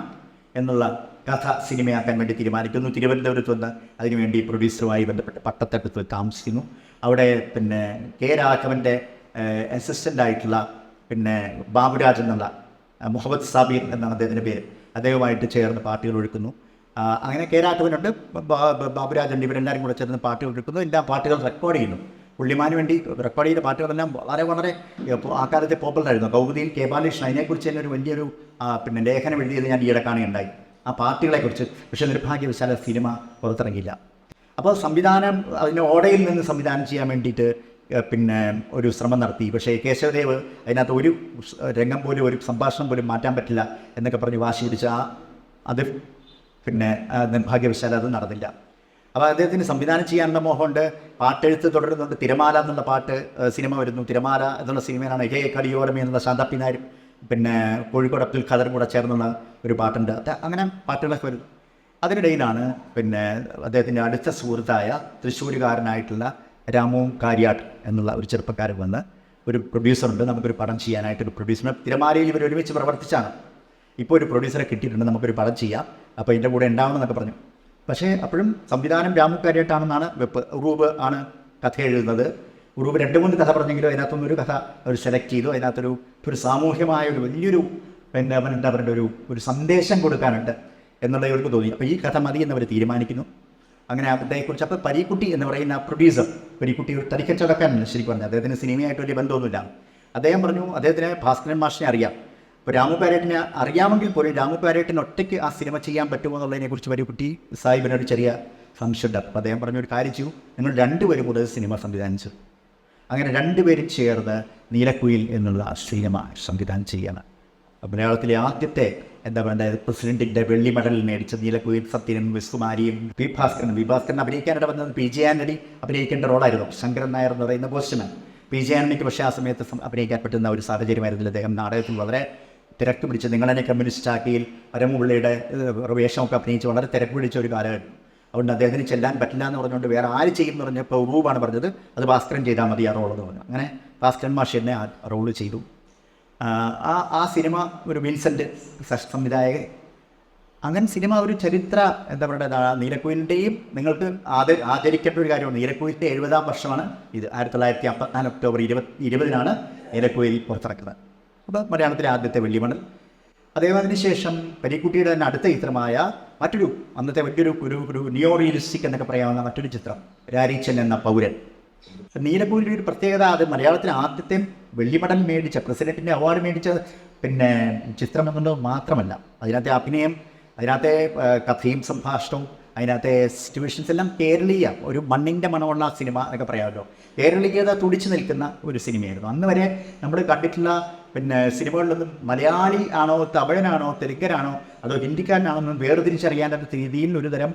എന്നുള്ള കഥ സിനിമയാക്കാൻ വേണ്ടി തീരുമാനിക്കുന്നു. തിരുവനന്തപുരത്ത് വന്ന് അതിനുവേണ്ടി പ്രൊഡ്യൂസറുമായി ബന്ധപ്പെട്ട് പട്ടത്തെടുത്ത് താമസിക്കുന്നു. അവിടെ പിന്നെ കെ രാഘവന്റെ അസിസ്റ്റന്റായിട്ടുള്ള പിന്നെ ബാബുരാജ് എന്നുള്ള മുഹമ്മദ് സബീർ എന്നാണ് അദ്ദേഹത്തിന്റെ പേര്. അദ്ദേഹവുമായിട്ട് ചേർന്ന് പാർട്ടികൾ ഒഴുക്കുന്നു അങ്ങനെ കെ രാഘവനുണ്ട് ബാബുരാജുണ്ട് ഇവരെല്ലാവരും കൂടെ ചേർന്ന് പാർട്ടികൾ ഒഴുക്കുന്നു എല്ലാ പാർട്ടികൾ റെക്കോർഡ് ചെയ്യുന്നു. പുള്ളിമാന് വേണ്ടി റെക്കോർഡ് ചെയ്ത പാട്ടുകളെല്ലാം വളരെ വളരെ ആ കാലത്തെ പോപ്പുലർ ആയിരുന്നു. കൗമുദിയിൽ കെ ബാലകൃഷ്ണൻ അതിനെക്കുറിച്ച് തന്നെ ഒരു വലിയൊരു പിന്നെ ലേഖനം എഴുതിയത് ഞാൻ ഈയിടെ കാണുകയുണ്ടായി ആ പാർട്ടികളെക്കുറിച്ച് പക്ഷേ നിർഭാഗ്യവശാല സിനിമ പുറത്തിറങ്ങിയില്ല. അപ്പോൾ സംവിധാനം അതിന് ഓടയിൽ നിന്ന് സംവിധാനം ചെയ്യാൻ വേണ്ടിയിട്ട് പിന്നെ ഒരു ശ്രമം നടത്തി. പക്ഷേ കേശവദേവ് അതിനകത്ത് ഒരു രംഗം പോലും ഒരു സംഭാഷണം പോലും മാറ്റാൻ പറ്റില്ല എന്നൊക്കെ പറഞ്ഞ് വാശി പിടിച്ച ആ അത് പിന്നെ നിർഭാഗ്യവശാൽ അത് നടന്നില്ല. അപ്പോൾ അദ്ദേഹത്തിന് സംവിധാനം ചെയ്യാനുള്ള മോഹമുണ്ട്. പാട്ടെഴുത്ത് തുടരുന്നുണ്ട് തിരമാല എന്നുള്ള പാട്ട് സിനിമ വരുന്നു. തിരമാല എന്നുള്ള സിനിമയിലാണ് ഹേ കടിയോരമി എന്നുള്ള ശാന്തപ്പി പിന്നെ കോഴിക്കോട് അബ്ദുൽ ഖദറും കൂടെ ചേർന്നുള്ള ഒരു പാട്ടുണ്ട്. അങ്ങനെ പാട്ടുകളൊക്കെ വരുന്നു. അതിനിടയിലാണ് പിന്നെ അദ്ദേഹത്തിന്റെ അടുത്ത സുഹൃത്തായ തൃശ്ശൂരുകാരനായിട്ടുള്ള രാമു കാര്യാട്ട് എന്നുള്ള ഒരു ചെറുപ്പക്കാരൻ വന്ന് ഒരു പ്രൊഡ്യൂസറുണ്ട് നമുക്കൊരു പടം ചെയ്യാനായിട്ട് ഒരു പ്രൊഡ്യൂസർ തിരമാലയിൽ ഇവർ ഒരുമിച്ച് പ്രവർത്തിച്ചാണ്. ഇപ്പോൾ ഒരു പ്രൊഡ്യൂസറെ കിട്ടിയിട്ടുണ്ട്. നമുക്കൊരു പടം ചെയ്യാം. അപ്പോൾ എന്റെ കൂടെ ഉണ്ടാവണം എന്നൊക്കെ പറഞ്ഞു. പക്ഷേ അപ്പോഴും സംവിധാനം രാമു കാര്യായിട്ടാണെന്നാണ് വെപ്പ്. ഉറൂബ് ആണ് കഥ എഴുതുന്നത്. ഉറൂബ് രണ്ട് മൂന്ന് കഥ പറഞ്ഞെങ്കിലും അതിനകത്തുനിന്ന് ഒരു കഥ അവർ സെലക്ട് ചെയ്തു. അതിനകത്തൊരു ഒരു സാമൂഹ്യമായ ഒരു വലിയൊരു പിന്നെ അവൻ എന്താ പറയുക ഒരു ഒരു സന്ദേശം കൊടുക്കാനുണ്ട് എന്നുള്ള ഇവർക്ക് തോന്നി. അപ്പോൾ ഈ കഥ മതി എന്നവർ തീരുമാനിക്കുന്നു. അങ്ങനെ അദ്ദേഹത്തെക്കുറിച്ച് അപ്പോൾ പരീക്കുട്ടി എന്ന് പറയുന്ന പ്രൊഡ്യൂസർ പരീക്കുട്ടി ഒരു തടിക്കച്ചവടക്കാരനാണ് ശരിക്കും പറഞ്ഞത്? അദ്ദേഹത്തിന് സിനിമയായിട്ട് വലിയ ബന്ധമൊന്നുമില്ല. അദ്ദേഹം പറഞ്ഞു അദ്ദേഹത്തിന് ഭാസ്കരൻ മാഷിനെ അറിയാം. അപ്പോൾ രാമു പാരേട്ടിനെ അറിയാമെങ്കിൽ പോലും രാമു പാരേട്ടിന് ഒറ്റയ്ക്ക് ആ സിനിമ ചെയ്യാൻ പറ്റുമോ എന്നുള്ളതിനെക്കുറിച്ച് പരീക്കുട്ടി സാഹിബിനൊരു ചെറിയ സംശയമുണ്ട്. അപ്പോൾ അദ്ദേഹം പറഞ്ഞ ഒരു കാര്യം ചെയ്യൂ. നിങ്ങൾ രണ്ടുപേരും കൂടെ സിനിമ സംവിധാനിച്ചു അങ്ങനെ രണ്ടുപേരും ചേർന്ന് നീലക്കുയിൽ എന്നുള്ള സിനിമ സംവിധാനം ചെയ്യണം. മലയാളത്തിലെ ആദ്യത്തെ എന്താ പറയുക പ്രസിഡന്റിന്റെ വെള്ളി മെഡൽ മേടിച്ച നീലക്കുയിൽ സത്യനും വിസ്കുമാരിയും പി ഭാസ്കരൻ വി ഭാസ്കരൻ അഭിനയിക്കാനിട വന്നത് പി ജെ ആന്റണി അഭിനയിക്കേണ്ട റോളായിരുന്നു. ശങ്കരൻ നായർ എന്ന് പറയുന്ന പോസ്റ്റ്മാൻ പി ജെ ആന്റണിക്ക് പക്ഷേ ആ സമയത്ത് അഭിനയിക്കാൻ പറ്റുന്ന ഒരു സാഹചര്യമായിരുന്നില്ല. അദ്ദേഹം നാടകത്തിൽ വളരെ തിരക്ക് പിടിച്ച് നിങ്ങളെന്നെ കമ്മ്യൂണിസ്റ്റ് ആക്കിയിൽ പരമുള്ളിയുടെ ഏഹ്, വേഷമൊക്കെ അഭിനയിച്ച് വളരെ തിരക്ക് പിടിച്ച ഒരു കാലമായിരുന്നു അതുകൊണ്ട് അദ്ദേഹത്തിന് ചെല്ലാൻ പറ്റില്ല എന്ന് പറഞ്ഞുകൊണ്ട് വേറെ ആര് ചെയ്യും എന്ന് പറഞ്ഞപ്പോൾ റൂബാണ് പറഞ്ഞത്. അത് ഭാസ്കരൻ ചെയ്താൽ മതി ആ റോളെന്ന് പറഞ്ഞു. അങ്ങനെ ഭാസ്കരൻ മാഷി തന്നെ ആ റോൾ ചെയ്തു. ആ, ആ സിനിമ ഒരു വിൻസെന്റ് സംവിധായകൻ. അങ്ങനെ സിനിമ ഒരു ചരിത്ര എന്താ പറയുക നീലക്കുയിലിന്റെയും നിങ്ങൾക്ക് ആദ ആദരിക്കേണ്ട ഒരു കാര്യമാണ്. നീലക്കുയിലിന്റെ എഴുപതാം വർഷമാണ് ഇത്. ആയിരത്തി തൊള്ളായിരത്തി അമ്പത്തിനാല് ഒക്ടോബർ ഇരുപത് ഇരുപതിനാണ് നീലക്കുയിൽ പുറത്തിറക്കുന്നത്. അപ്പോൾ മലയാളത്തിലെ ആദ്യത്തെ വെള്ളിമണൽ. അതേപോലെ അതിനുശേഷം പരീക്കുട്ടിയുടെ തന്നെ അടുത്ത ചിത്രമായ മറ്റൊരു അന്നത്തെ വലിയൊരു ഒരു ഒരു നിയോ റിയലിസ്റ്റിക് എന്നൊക്കെ പറയാവുന്ന മറ്റൊരു ചിത്രം രാരീച്ചൻ എന്ന പൗരൻ. നീലക്കുയിലിന്റെ ഒരു പ്രത്യേകത അത് മലയാളത്തിലെ ആദ്യത്തെ വെള്ളിമടൽ മേടിച്ച പ്രസിഡന്റിന്റെ അവാർഡ് മേടിച്ച പിന്നെ ചിത്രം എന്നുള്ളത് മാത്രമല്ല. അതിനകത്തെ അഭിനയം അതിനകത്തെ കഥയും സംഭാഷണവും അതിനകത്തെ സിറ്റുവേഷൻസ് എല്ലാം കേരളീയ ഒരു മണ്ണിന്റെ മണമുള്ള സിനിമ എന്നൊക്കെ പറയാമല്ലോ. കേരളീയത തുടിച്ചു നിൽക്കുന്ന ഒരു സിനിമയായിരുന്നു അന്ന് വരെ നമ്മൾ കണ്ടിട്ടുള്ള പിന്നെ സിനിമകളിലൊന്നും മലയാളി ആണോ തമിഴനാണോ തെലുങ്കനാണോ അതോ ഹിന്ദിക്കാരനാണോ എന്ന് വേർതിരിച്ചറിയാത്ത രീതിയിൽ ഒരു തരം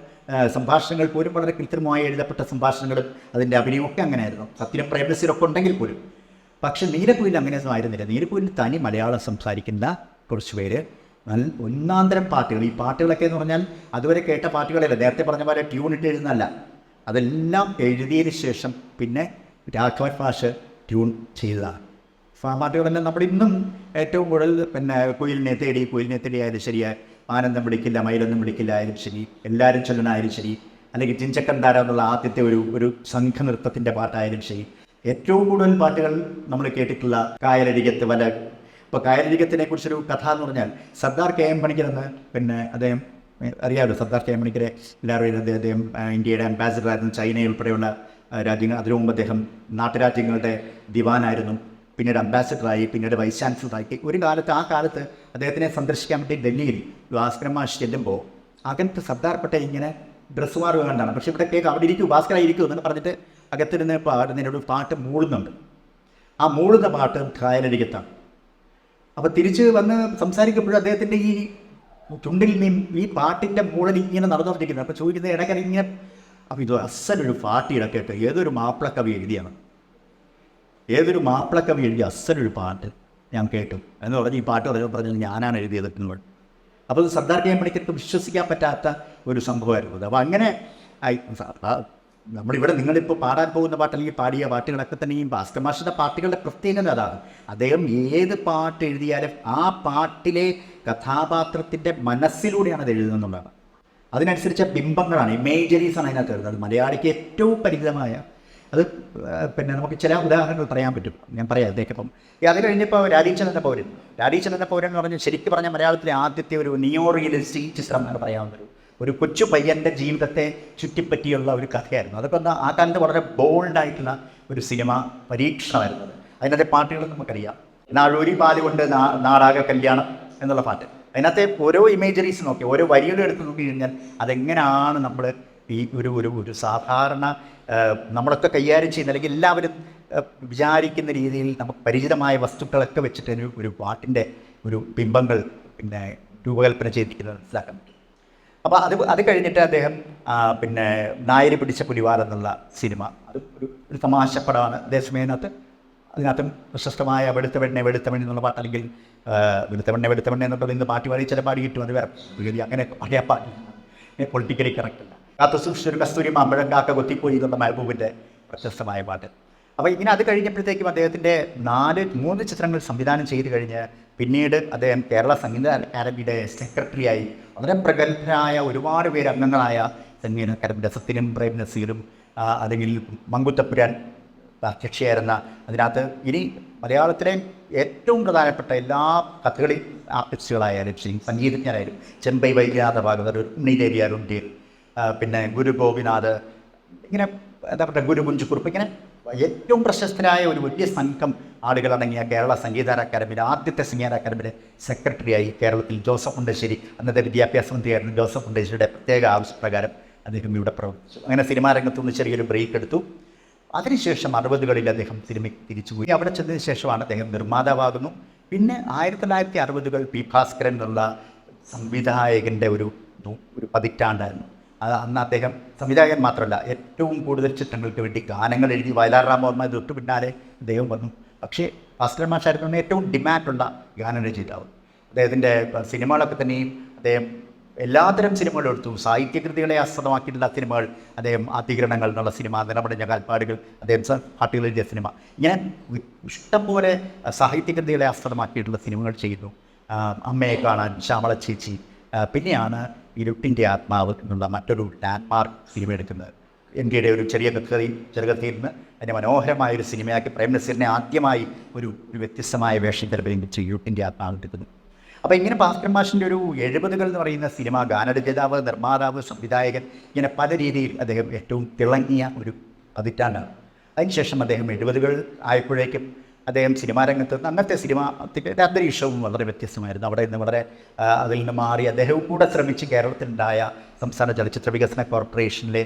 സംഭാഷണങ്ങൾ പോലും വളരെ കൃത്രിമമായി എഴുതപ്പെട്ട സംഭാഷണങ്ങളും അതിന്റെ അഭിനയമൊക്കെ അങ്ങനെയായിരുന്നു. സത്യം പ്രേമസിലൊക്കെ ഉണ്ടെങ്കിൽ പോലും. പക്ഷെ നീലക്കുയിൽ അങ്ങനെ ആയിരുന്നില്ല. നീലക്കുയിൽ തനി മലയാളം സംസാരിക്കുന്ന കുറച്ച് പേര്. ഒന്നാന്തരം പാട്ടുകൾ. ഈ പാട്ടുകളൊക്കെ എന്ന് പറഞ്ഞാൽ അതുവരെ കേട്ട പാട്ടുകളല്ല. നേരത്തെ പറഞ്ഞ പോലെ ട്യൂൺ ഇട്ട് എഴുതുന്നല്ല അതെല്ലാം എഴുതിയതിന് ശേഷം പിന്നെ രാഘവൻ ഭാഷ ട്യൂൺ ചെയ്തതാണ്. ആ പാട്ടുകളെല്ലാം നമ്മൾ ഇന്നും ഏറ്റവും കൂടുതൽ പിന്നെ കുയിലിനെ തേടി കുയിലിനെ തേടി ആയാലും ശരി ആനന്ദം വിളിക്കില്ല മയിലൊന്നും വിളിക്കില്ല ആയാലും ശരി എല്ലാവരും ചൊല്ലനായാലും ശരി അല്ലെങ്കിൽ ചിഞ്ചക്കന്താര എന്നുള്ള ആദ്യത്തെ ഒരു ഒരു സംഘനൃത്തത്തിന്റെ പാട്ടായാലും ശരി ഏറ്റവും കൂടുതൽ പാട്ടുകൾ നമ്മൾ കേട്ടിട്ടുള്ള കായലരികത്ത് വല ഇപ്പോൾ കായലരികത്തിനെ കുറിച്ചൊരു കഥ എന്ന് പറഞ്ഞാൽ സർദാർ കെ എം പണിക്കർ എന്ന് പിന്നെ അദ്ദേഹം അറിയാമല്ലോ സർദാർ കെ എം പണിക്കരെ? എല്ലാവരും അദ്ദേഹം ഇന്ത്യയുടെ അംബാസിഡർ ആയിരുന്നു ചൈന ഉൾപ്പെടെയുള്ള രാജ്യങ്ങൾ. അതിനു മുമ്പ് അദ്ദേഹം നാട്ടുരാജ്യങ്ങളുടെ ദിവാനായിരുന്നു. പിന്നീട് അംബാസിഡറായി പിന്നീട് വൈസ് ചാൻസലറായി ഒരു കാലത്ത് ആ കാലത്ത് അദ്ദേഹത്തിനെ സന്ദർശിക്കാൻ വേണ്ടി ഡൽഹിയിൽ ഭാസ്കരൻ മാഷ് ചെല്ലുമ്പോൾ അകത്ത് സർദാർ പട്ടേൽ ഇങ്ങനെ ഡ്രസ്സ് മാറുക കണ്ടാണ്. പക്ഷേ ഇവിടെ കേക്ക് അവിടെ ഇരിക്കൂ ഭാസ്കര ഇരിക്കൂ എന്ന് പറഞ്ഞിട്ട് അകത്തിരുന്ന് പാടുന്നതിനോട് പാട്ട് മൂളുന്നുണ്ട്. ആ മൂളുന്ന പാട്ട് കായലരികത്താണ് അപ്പോൾ തിരിച്ച് വന്ന് സംസാരിക്കുമ്പോഴും അദ്ദേഹത്തിന്റെ ഈ ചുണ്ടിൽ നിന്നും ഈ പാട്ടിന്റെ മൂളൽ ഇങ്ങനെ നടന്നുകൊണ്ടിരിക്കുന്നത് അപ്പോൾ ചോദിക്കുന്നത് ഇടയ്ക്ക് ഇങ്ങനെ അപ്പോൾ ഇത് അസലൊരു പാട്ട് ഇടക്കേട്ട് ഏതൊരു മാപ്പിളക്കവി എഴുതിയാണ്? ഏതൊരു മാപ്പിളക്കവി എഴുതിയ അസലൊരു പാട്ട് ഞാൻ കേട്ടു? എന്ന് പറഞ്ഞ് ഈ പാട്ട് പറഞ്ഞു പറഞ്ഞത് ഞാനാണ് എഴുതിയത് എന്ന് അപ്പോൾ സർദാർ കെ എം മണിക്ക് വിശ്വസിക്കാൻ പറ്റാത്ത ഒരു സംഭവമായിരുന്നു. അപ്പോൾ അങ്ങനെ നമ്മളിവിടെ നിങ്ങളിപ്പോൾ പാടാൻ പോകുന്ന പാട്ട് അല്ലെങ്കിൽ പാടിയ പാട്ടുകളൊക്കെ തന്നെ ഭാസ്കർ മാഷിന്റെ പാട്ടുകളുടെ പ്രത്യേകത അതാണ്. അദ്ദേഹം ഏത് പാട്ട് എഴുതിയാലും ആ പാട്ടിലെ കഥാപാത്രത്തിന്റെ മനസ്സിലൂടെയാണ് അത് എഴുതുന്നുള്ളതാണ് അതിനനുസരിച്ച ബിംബങ്ങളാണ്. ഇമേജറീസ് ആണ് അതിനകത്ത് വരുന്നത്. മലയാളിക്ക് ഏറ്റവും പരിചിതമായ അത് പിന്നെ നമുക്ക് ചില ഉദാഹരണങ്ങൾ പറയാൻ പറ്റും. ഞാൻ പറയാം അദ്ദേഹം ഇപ്പം. അത് കഴിഞ്ഞപ്പോൾ എന്ന പൗരൻ. എന്ന പൗരൻ എന്ന് പറഞ്ഞാൽ ശരിക്കും പറഞ്ഞാൽ മലയാളത്തിലെ ആദ്യത്തെ ഒരു നിയോ റിയലിസ്റ്റിക് ചിത്രം എന്ന് പറയാവുന്ന ഒരു കൊച്ചു പയ്യന്റെ ജീവിതത്തെ ചുറ്റിപ്പറ്റിയുള്ള ഒരു കഥയായിരുന്നു. അതൊക്കെ എന്താ ആ കാലത്ത് വളരെ ബോൾഡായിട്ടുള്ള ഒരു സിനിമ പരീക്ഷണമായിരുന്നു. അത്. അതിനകത്തെ പാട്ടുകൾ നമുക്കറിയാം. നാഴൂരി പാൽ കൊണ്ട് നാ- നാടാക കല്യാണം എന്നുള്ള പാട്ട്. അതിനകത്തെ ഓരോ ഇമേജറീസ് നോക്കി ഓരോ വരികളും എടുത്ത് നോക്കി കഴിഞ്ഞാൽ അതെങ്ങനെയാണ് നമ്മൾ ഈ ഒരു ഒരു ഒരു സാധാരണ നമ്മളൊക്കെ കൈകാര്യം ചെയ്യുന്ന അല്ലെങ്കിൽ എല്ലാവരും വിചാരിക്കുന്ന രീതിയിൽ നമുക്ക് പരിചിതമായ വസ്തുക്കളൊക്കെ വെച്ചിട്ട് ഒരു ഒരു പാട്ടിന്റെ ഒരു ബിംബങ്ങൾ പിന്നെ രൂപകൽപ്പന ചെയ്തിരിക്കുന്നത് മനസ്സിലാക്കാൻ പറ്റും. അപ്പോൾ അത് അത് കഴിഞ്ഞിട്ട് അദ്ദേഹം പിന്നെ നായര് പിടിച്ച പുലിവാൽ എന്നുള്ള സിനിമ. അത് ഒരു ഒരു തമാശപ്പടമാണ്. ദേശമേനകത്ത് അതിനകത്തും പ്രശസ്തമായ വെളുത്ത വെണ്ണ വെളുത്ത വെണ്ണ എന്നുള്ള പാട്ട് അല്ലെങ്കിൽ ആ, വെളുത്ത വെണ്ണ വെളുത്ത വെണ്ണ എന്നൊക്കെ ഇന്ന് പാട്ട് പാടി ചില പാടി കിട്ടും. അത് വേറെ അങ്ങനെ പഴയ പാട്ട്. പൊളിറ്റിക്കലി കറക്റ്റ് അല്ല. കാത്തു സൂക്ഷിച്ചൊരു കസ്തൂരി മാമ്പഴം കാക്ക കൊത്തിപ്പോയി എന്നുള്ള മഹബൂബിന്റെ പ്രശസ്തമായ പാട്ട്. അപ്പോൾ ഇങ്ങനെ അത് കഴിഞ്ഞപ്പോഴത്തേക്കും അദ്ദേഹത്തിന്റെ നാല് മൂന്ന് ചിത്രങ്ങൾ സംവിധാനം ചെയ്ത് കഴിഞ്ഞ് പിന്നീട് അദ്ദേഹം കേരള സംഗീത അക്കാദമിയുടെ സെക്രട്ടറിയായി വളരെ പ്രഗത്ഭരായ ഒരുപാട് പേര് അംഗങ്ങളായ സംഗീത അക്കാദമിയുടെ സത്യനും പ്രേം നസീറും അല്ലെങ്കിൽ മങ്കുത്തപ്പുരാൻ അധ്യക്ഷയായിരുന്ന അതിനകത്ത് ഇനി മലയാളത്തിലെ ഏറ്റവും പ്രധാനപ്പെട്ട എല്ലാ കഥകളി ആർട്ടിസ്റ്റുകളായാലും ശരി സംഗീതജ്ഞരായാലും ചെമ്പൈ വൈദ്യനാഥ ഭാഗവതർ ഉണ്ണിദേവി അരുൺ പിന്നെ ഗുരു ഗോപിനാഥ് ഇങ്ങനെ എന്താ പറയുക ഗുരു കുഞ്ചുക്കുറുപ്പ് ഇങ്ങനെ ഏറ്റവും പ്രശസ്തനായ ഒരു വലിയ സംഘം ആളുകളടങ്ങിയ കേരള സംഗീതാര അക്കാദമിയുടെ ആദ്യത്തെ സംഗീത അക്കാദമിയുടെ സെക്രട്ടറിയായി കേരളത്തിൽ ജോസഫ് മുണ്ടശ്ശേരി അന്നത്തെ വിദ്യാഭ്യാസ മന്ത്രിയായിരുന്നു ജോസഫ് മുണ്ടശ്ശേരിയുടെ പ്രത്യേക ആവശ്യപ്രകാരം അദ്ദേഹം ഇവിടെ പ്രവർത്തിച്ചു. അങ്ങനെ സിനിമാ രംഗത്തുനിന്ന് ചെറിയൊരു ബ്രേക്ക് എടുത്തു. അതിനുശേഷം അറുപതുകളിൽ അദ്ദേഹം സിനിമയ്ക്ക് തിരിച്ചുപോയി അവിടെ ചെന്നതിന് ശേഷമാണ് അദ്ദേഹം നിർമ്മാതാവാകുന്നു. പിന്നെ ആയിരത്തി തൊള്ളായിരത്തി അറുപതുകൾ പി ഭാസ്കരൻ എന്നുള്ള സംവിധായകന്റെ ഒരു ഒരു പതിറ്റാണ്ടായിരുന്നു. അത് അന്ന് അദ്ദേഹം സംവിധായകൻ മാത്രമല്ല ഏറ്റവും കൂടുതൽ ചിത്രങ്ങൾക്ക് വേണ്ടി ഗാനങ്ങൾ എഴുതി വയലാർ രാമവർമ്മ തൊട്ട് പിന്നാലെ അദ്ദേഹം വന്നു. പക്ഷേ ഭാസ്കരൻ മാഷായിരുന്നു ഏറ്റവും ഡിമാൻഡുള്ള ഗാനരചയിതാവ് അദ്ദേഹത്തിന്റെ സിനിമകളൊക്കെ തന്നെയും അദ്ദേഹം എല്ലാത്തരം സിനിമകളും എടുത്തു. സാഹിത്യകൃതികളെ ആസ്പദമാക്കിയിട്ടുള്ള സിനിമകൾ അദ്ദേഹം അധികരണങ്ങൾ എന്നുള്ള സിനിമ നിലപടഞ്ഞ കാൽപ്പാടുകൾ അദ്ദേഹം സർ എഴുതിയ സിനിമ. ഇങ്ങനെ ഇഷ്ടംപോലെ സാഹിത്യകൃതികളെ ആസ്പദമാക്കിയിട്ടുള്ള സിനിമകൾ ചെയ്യുന്നു അമ്മയെ കാണാൻ ശ്യാമള ചേച്ചി പിന്നെയാണ് ഇരുട്ടിന്റെ ആത്മാവ് എന്നുള്ള മറ്റൊരു ലാൻഡ്മാർക്ക് സിനിമ എടുക്കുന്നത്. ഡിയുടെ ഒരു ചെറിയ കഥയിൽ ചെറുകഥയിൽ നിന്ന് അതിനെ മനോഹരമായ ഒരു സിനിമയാക്കി പ്രേം നസീറിനെ ആദ്യമായി ഒരു ഒരു വ്യത്യസ്തമായ വേഷം തെളിയിച്ച് ഇരുട്ടിന്റെ ആത്മാവ് എടുക്കുന്നു അപ്പോൾ ഇങ്ങനെ ഭാസ്കർ മാഷിന്റെ ഒരു എഴുപതുകൾ എന്ന് പറയുന്ന സിനിമ ഗാനരചയിതാവ് നിർമ്മാതാവ് സംവിധായകൻ ഇങ്ങനെ പല രീതിയിൽ അദ്ദേഹം ഏറ്റവും തിളങ്ങിയ ഒരു പതിറ്റാണ്ടാണ്. അതിനുശേഷം അദ്ദേഹം എഴുപതുകൾ ആയപ്പോഴേക്കും അദ്ദേഹം സിനിമാ രംഗത്ത് അന്നത്തെ സിനിമ അന്തരീക്ഷവും വളരെ വ്യത്യസ്തമായിരുന്നു. അവിടെ നിന്ന് വളരെ അതിൽ നിന്ന് മാറി അദ്ദേഹവും കൂടെ ശ്രമിച്ച് കേരളത്തിലുണ്ടായ സംസ്ഥാന ചലച്ചിത്ര വികസന കോർപ്പറേഷനിലെ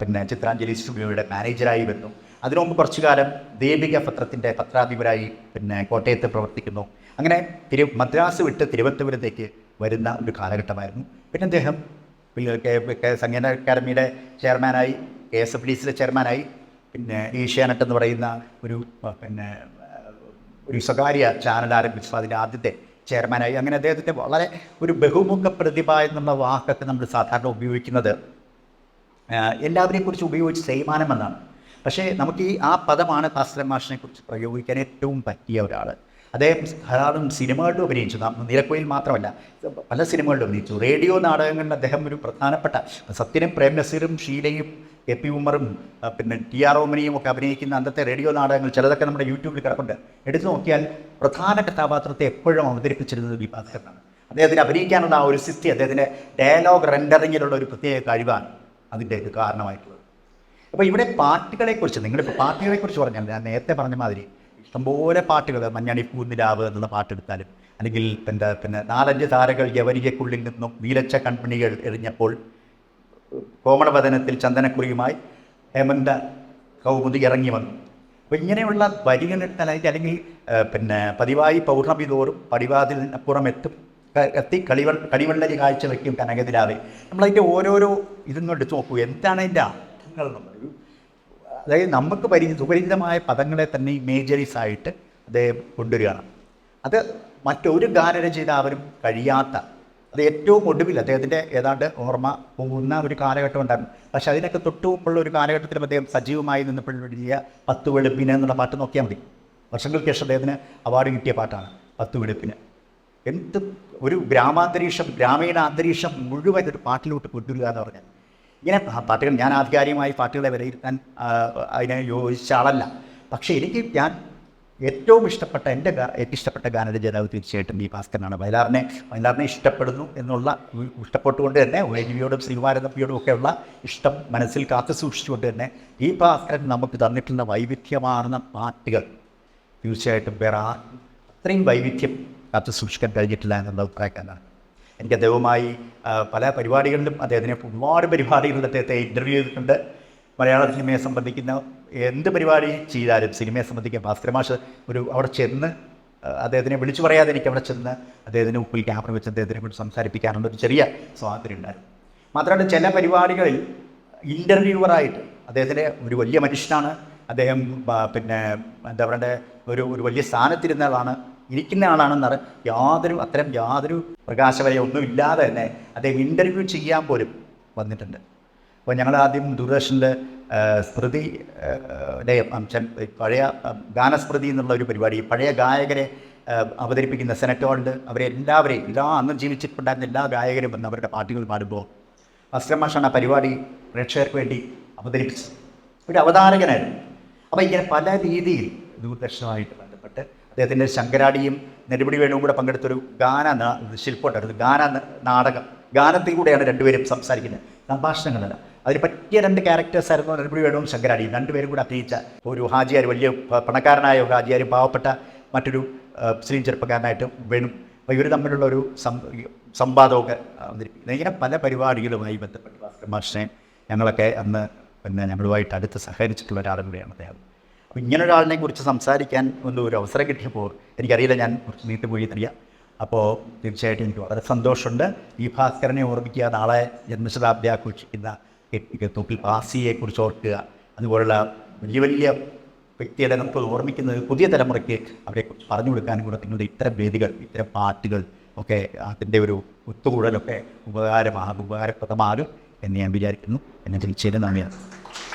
പിന്നെ ചിത്രാഞ്ജലി സ്റ്റുഡിയോയുടെ മാനേജറായി വന്നു. അതിനു മുമ്പ് കുറച്ചു കാലം ദീപിക പത്രത്തിന്റെ പത്രാധിപരായി പിന്നെ കോട്ടയത്ത് പ്രവർത്തിക്കുന്നു. അങ്ങനെ തിരു മദ്രാസ് വിട്ട് തിരുവനന്തപുരത്തേക്ക് വരുന്ന ഒരു കാലഘട്ടമായിരുന്നു. പിന്നെ അദ്ദേഹം സംഗീത അക്കാദമിയുടെ ചെയർമാനായി കെ എസ് എഫ് ഡി സിയുടെ ചെയർമാനായി പിന്നെ ഏഷ്യാനെറ്റ് എന്ന് പറയുന്ന ഒരു പിന്നെ ഒരു സ്വകാര്യ ചാനൽ ആരംഭിച്ചു. അതിന്റെ ആദ്യത്തെ ചെയർമാനായി. അങ്ങനെ അദ്ദേഹത്തിന്റെ വളരെ ഒരു ബഹുമുഖ പ്രതിഭ എന്നുള്ള വാക്കൊക്കെ നമ്മൾ സാധാരണ ഉപയോഗിക്കുന്നത് എല്ലാവരെയും കുറിച്ച് ഉപയോഗിച്ച് തേയ്മാനം എന്നാണ് പക്ഷേ നമുക്ക് ഈ ആ പദമാണ് ഭാസ്കരൻ മാഷിനെ കുറിച്ച് പ്രയോഗിക്കാൻ ഏറ്റവും പറ്റിയ ഒരാൾ അദ്ദേഹം ധാരാളം സിനിമകളിലും അഭിനയിച്ചു. നിലക്കോയിൽ മാത്രമല്ല പല സിനിമകളിലും അഭിനയിച്ചു. റേഡിയോ നാടകങ്ങളിൽ അദ്ദേഹം ഒരു പ്രധാനപ്പെട്ട സത്യനും പ്രേംനസീറും ഷീലയും എ പി ഉമറും പിന്നെ ടി ആർ ഓമനിയും ഒക്കെ അഭിനയിക്കുന്ന അന്നത്തെ റേഡിയോ നാടകങ്ങൾ ചിലതൊക്കെ നമ്മുടെ യൂട്യൂബിൽ കിടപ്പുണ്ട്. എടുത്തു നോക്കിയാൽ പ്രധാന കഥാപാത്രത്തെ എപ്പോഴും അവതരിപ്പിച്ചിരുന്നത് വിഭാഗകരനാണ് അദ്ദേഹത്തിന് അഭിനയിക്കാനുള്ള ആ ഒരു സിസ്റ്റി അദ്ദേഹത്തിന്റെ ഡയലോഗ് റെൻഡറിങ്ങിലുള്ള ഒരു പ്രത്യേക കഴിവാണ് അതിന്റെ ഒരു കാരണമായിട്ടുള്ളത്. അപ്പോൾ ഇവിടെ പാട്ടുകളെക്കുറിച്ച് നിങ്ങളിപ്പോൾ പാട്ടുകളെക്കുറിച്ച് പറഞ്ഞാൽ ഞാൻ നേരത്തെ പറഞ്ഞ മാതിരി ഇഷ്ടംപോലെ പാട്ടുകൾ മഞ്ഞണി പൂന്നിലാവ് എന്നുള്ള പാട്ടെടുത്താലും അല്ലെങ്കിൽ പിന്നെ പിന്നെ നാലഞ്ച് താരകൾ യവനികക്കുള്ളിൽ നിന്നും വീലച്ച കൺപണികൾ എറിഞ്ഞപ്പോൾ കോമളവദനത്തിൽ ചന്ദനക്കുറിയുമായി ഹേമന്ത കൗമുദി ഇറങ്ങി വന്നു. അപ്പോൾ ഇങ്ങനെയുള്ള അതിന്റെ അല്ലെങ്കിൽ പിന്നെ പതിവായി പൗർണമി തോറും പടിവാതിലിനപ്പുറം എത്തും ക- എത്തി കളിവ കളിവെള്ളരി കാഴ്ച വയ്ക്കും കനകതിരാതെ നമ്മളതിന്റെ ഓരോരോ ഇതൊന്നും എടുത്തു നോക്കൂ. എന്താണ് അതിന്റെ അർത്ഥങ്ങൾ എന്നുള്ളത് അതായത് നമുക്ക് പരി സുപരിചിതമായ പദങ്ങളെ തന്നെ മേജറീസ് ആയിട്ട് അദ്ദേഹം കൊണ്ടുവരികയാണ്. അത് മറ്റൊരു ഗാനരചയിതാവിനും കഴിയാത്ത അത് ഏറ്റവും ഒടുവിൽ അദ്ദേഹത്തിന്റെ ഏതാണ്ട് ഓർമ്മ പോകുന്ന ഒരു കാലഘട്ടം ഉണ്ടായിരുന്നു. പക്ഷെ അതിനൊക്കെ തൊട്ടു മുമ്പുള്ള ഒരു കാലഘട്ടത്തിലും അദ്ദേഹം സജീവമായി നിന്നപ്പോഴും എഴുതിയ പത്ത് വെളുപ്പിന് എന്നുള്ള പാട്ട് നോക്കിയാൽ മതി. വർഷങ്ങൾക്ക് ശേഷം അദ്ദേഹത്തിന് അവാർഡ് കിട്ടിയ പാട്ടാണ് പത്ത് വെളുപ്പിന്. എന്ത് ഒരു ഗ്രാമാന്തരീക്ഷം ഗ്രാമീണ അന്തരീക്ഷം മുഴുവൻ ഒരു പാട്ടിലോട്ട് കൊണ്ടുവരിക എന്ന് പറഞ്ഞാൽ ഇങ്ങനെ പാട്ടുകൾ ഞാൻ ആധികാരികമായി പാട്ടുകളെ വിലയിരുത്താൻ അതിനെ യോജിച്ച ആളല്ല. പക്ഷേ എനിക്ക് ഞാൻ ഏറ്റവും ഇഷ്ടപ്പെട്ട എന്റെ ഏറ്റവും ഇഷ്ടപ്പെട്ട ഗാനരചയിതാവ് തീർച്ചയായിട്ടും ബി ഭാസ്കരനാണ്. വയലാറിനെ വയലാറിനെ ഇഷ്ടപ്പെടുന്നു എന്നുള്ള ഇഷ്ടപ്പെട്ടുകൊണ്ട് തന്നെ വൈദ്യുതിയോടും ശ്രീകുമാരനപ്പിയോടും ഒക്കെയുള്ള ഇഷ്ടം മനസ്സിൽ കാത്തു സൂക്ഷിച്ചുകൊണ്ട് തന്നെ ഈ ഭാസ്കരൻ നമുക്ക് തന്നിട്ടുള്ള വൈവിധ്യമാർന്ന പാട്ടുകൾ തീർച്ചയായിട്ടും വേറെ അത്രയും വൈവിധ്യം കാത്തു സൂക്ഷിക്കാൻ കഴിഞ്ഞിട്ടില്ല എന്നുള്ള അഭിപ്രായക്കാരനാണ് എനിക്ക് അദ്ദേഹവുമായി പല പരിപാടികളിലും അദ്ദേഹത്തിനെ ഒരുപാട് പരിപാടികളിൽ അദ്ദേഹത്തെ ഇന്റർവ്യൂ ചെയ്തിട്ടുണ്ട്. മലയാള സിനിമയെ സംബന്ധിക്കുന്ന എന്ത് പരിപാടി ചെയ്താലും സിനിമയെ സംബന്ധിക്കാൻ ഭാസ്കര മാഷ് ഒരു അവിടെ ചെന്ന് അദ്ദേഹത്തിനെ വിളിച്ചു പറയാതെ എനിക്ക് അവിടെ ചെന്ന് അദ്ദേഹത്തിന് ഉപ്പിൽ ക്യാമറ വെച്ച് അദ്ദേഹത്തിനെ കൊണ്ട് സംസാരിപ്പിക്കാനുള്ള ഒരു ചെറിയ സ്വാതന്ത്ര്യം ഉണ്ടായിരുന്നു. മാത്രമല്ല ചില പരിപാടികളിൽ ഇന്റർവ്യൂവറായിട്ട് അദ്ദേഹത്തിന്റെ ഒരു വലിയ മനുഷ്യനാണ്. അദ്ദേഹം പിന്നെ എന്താ പറയണ്ടേ ഒരു ഒരു വലിയ സ്ഥാനത്തിരുന്ന ആളാണ്. ഇരിക്കുന്ന ആളാണെന്നറി യാതൊരു അത്തരം യാതൊരു പ്രകാശവരെ ഒന്നും ഇല്ലാതെ തന്നെ അദ്ദേഹം ഇന്റർവ്യൂ ചെയ്യാൻ പോലും വന്നിട്ടുണ്ട്. അപ്പോൾ ഞങ്ങൾ ആദ്യം ദൂരദർശനിൽ സ്മൃതി അംശം പഴയ ഗാനസ്മൃതി എന്നുള്ള ഒരു പരിപാടി. പഴയ ഗായകരെ അവതരിപ്പിക്കുന്ന സെനറ്റോണ്ട് അവരെ എല്ലാവരെയും എല്ലാ അന്നും ജീവിച്ചിട്ടുണ്ടായിരുന്ന എല്ലാ ഗായകരും വന്ന് അവരുടെ പാട്ടുകൾ പാടുമ്പോൾ അസ്ലമാഷാണ് ആ പരിപാടി പ്രേക്ഷകർക്ക് വേണ്ടി അവതരിപ്പിച്ചത്. ഒരു അവതാരകനായിരുന്നു. അപ്പോൾ ഇങ്ങനെ പല രീതിയിൽ ദൂരദർശനമായിട്ട് ബന്ധപ്പെട്ട് അദ്ദേഹത്തിന്റെ ശങ്കരാടിയും നെടുപടി വേണുവും കൂടെ പങ്കെടുത്തൊരു ഗാന ശില്പമുണ്ടായിരുന്നു ഗാന നാടകം. ഗാനത്തിൽ കൂടെയാണ് രണ്ടുപേരും സംസാരിക്കുന്നത്. സംഭാഷണങ്ങളല്ല. അതിന് പറ്റിയ രണ്ട് ക്യാരക്ടേഴ്സ് ആയിരുന്നു നെടുപടി വേണുവും ശങ്കരാടിയും. രണ്ടുപേരും കൂടെ അഭിനയിച്ച ഒരു ഹാജിയാർ വലിയ പണക്കാരനായ ഒരു ഹാജിയാർ പാവപ്പെട്ട മറ്റൊരു മുസ്ലിം ചെറുപ്പക്കാരനായിട്ടും വേണു. ഇവർ തമ്മിലുള്ള ഒരു സംവാദമൊക്കെ അവതരിപ്പിക്കുന്നത് ഇങ്ങനെ പല പരിപാടികളുമായി ബന്ധപ്പെട്ട് ഭാസ്കർ മാഷിനെ ഞങ്ങളൊക്കെ അന്ന് പിന്നെ ഞങ്ങളുമായിട്ട് അടുത്ത് സഹകരിച്ചിട്ടുള്ള ഒരാളും കൂടിയാണ് അദ്ദേഹം. അപ്പോൾ ഇങ്ങനെ ഒരാളിനെ കുറിച്ച് സംസാരിക്കാൻ ഒന്ന് ഒരു അവസരം കിട്ടിയപ്പോൾ എനിക്കറിയില്ല ഞാൻ കുറച്ച് നീട്ടുപോയി അറിയാം അപ്പോൾ തീർച്ചയായിട്ടും എനിക്ക് വളരെ സന്തോഷമുണ്ട്. ഈ ഭാസ്കരനെ ഓർമ്മിക്കുക നാളെ ജന്മശതാബ്ദി ആഘോഷിക്കുന്ന തൊപ്പിൽ പാസിയെക്കുറിച്ച് ഓർക്കുക. അതുപോലുള്ള വലിയ വലിയ വ്യക്തിയുടെ നമുക്ക് ഓർമ്മിക്കുന്നത് പുതിയ തലമുറയ്ക്ക് അവരെ പറഞ്ഞു കൊടുക്കാനും കൂടെ നിങ്ങളുടെ ഇത്തരം വേദികൾ ഇത്തരം പാട്ടുകൾ ഒക്കെ അതിന്റെ ഒരു ഒത്തുകൂടലൊക്കെ ഉപകാരമാകും ഉപകാരപ്രദമാകും എന്ന് ഞാൻ വിചാരിക്കുന്നു. എന്നെ തിരിച്ചേരും നന്ദിയാണ്.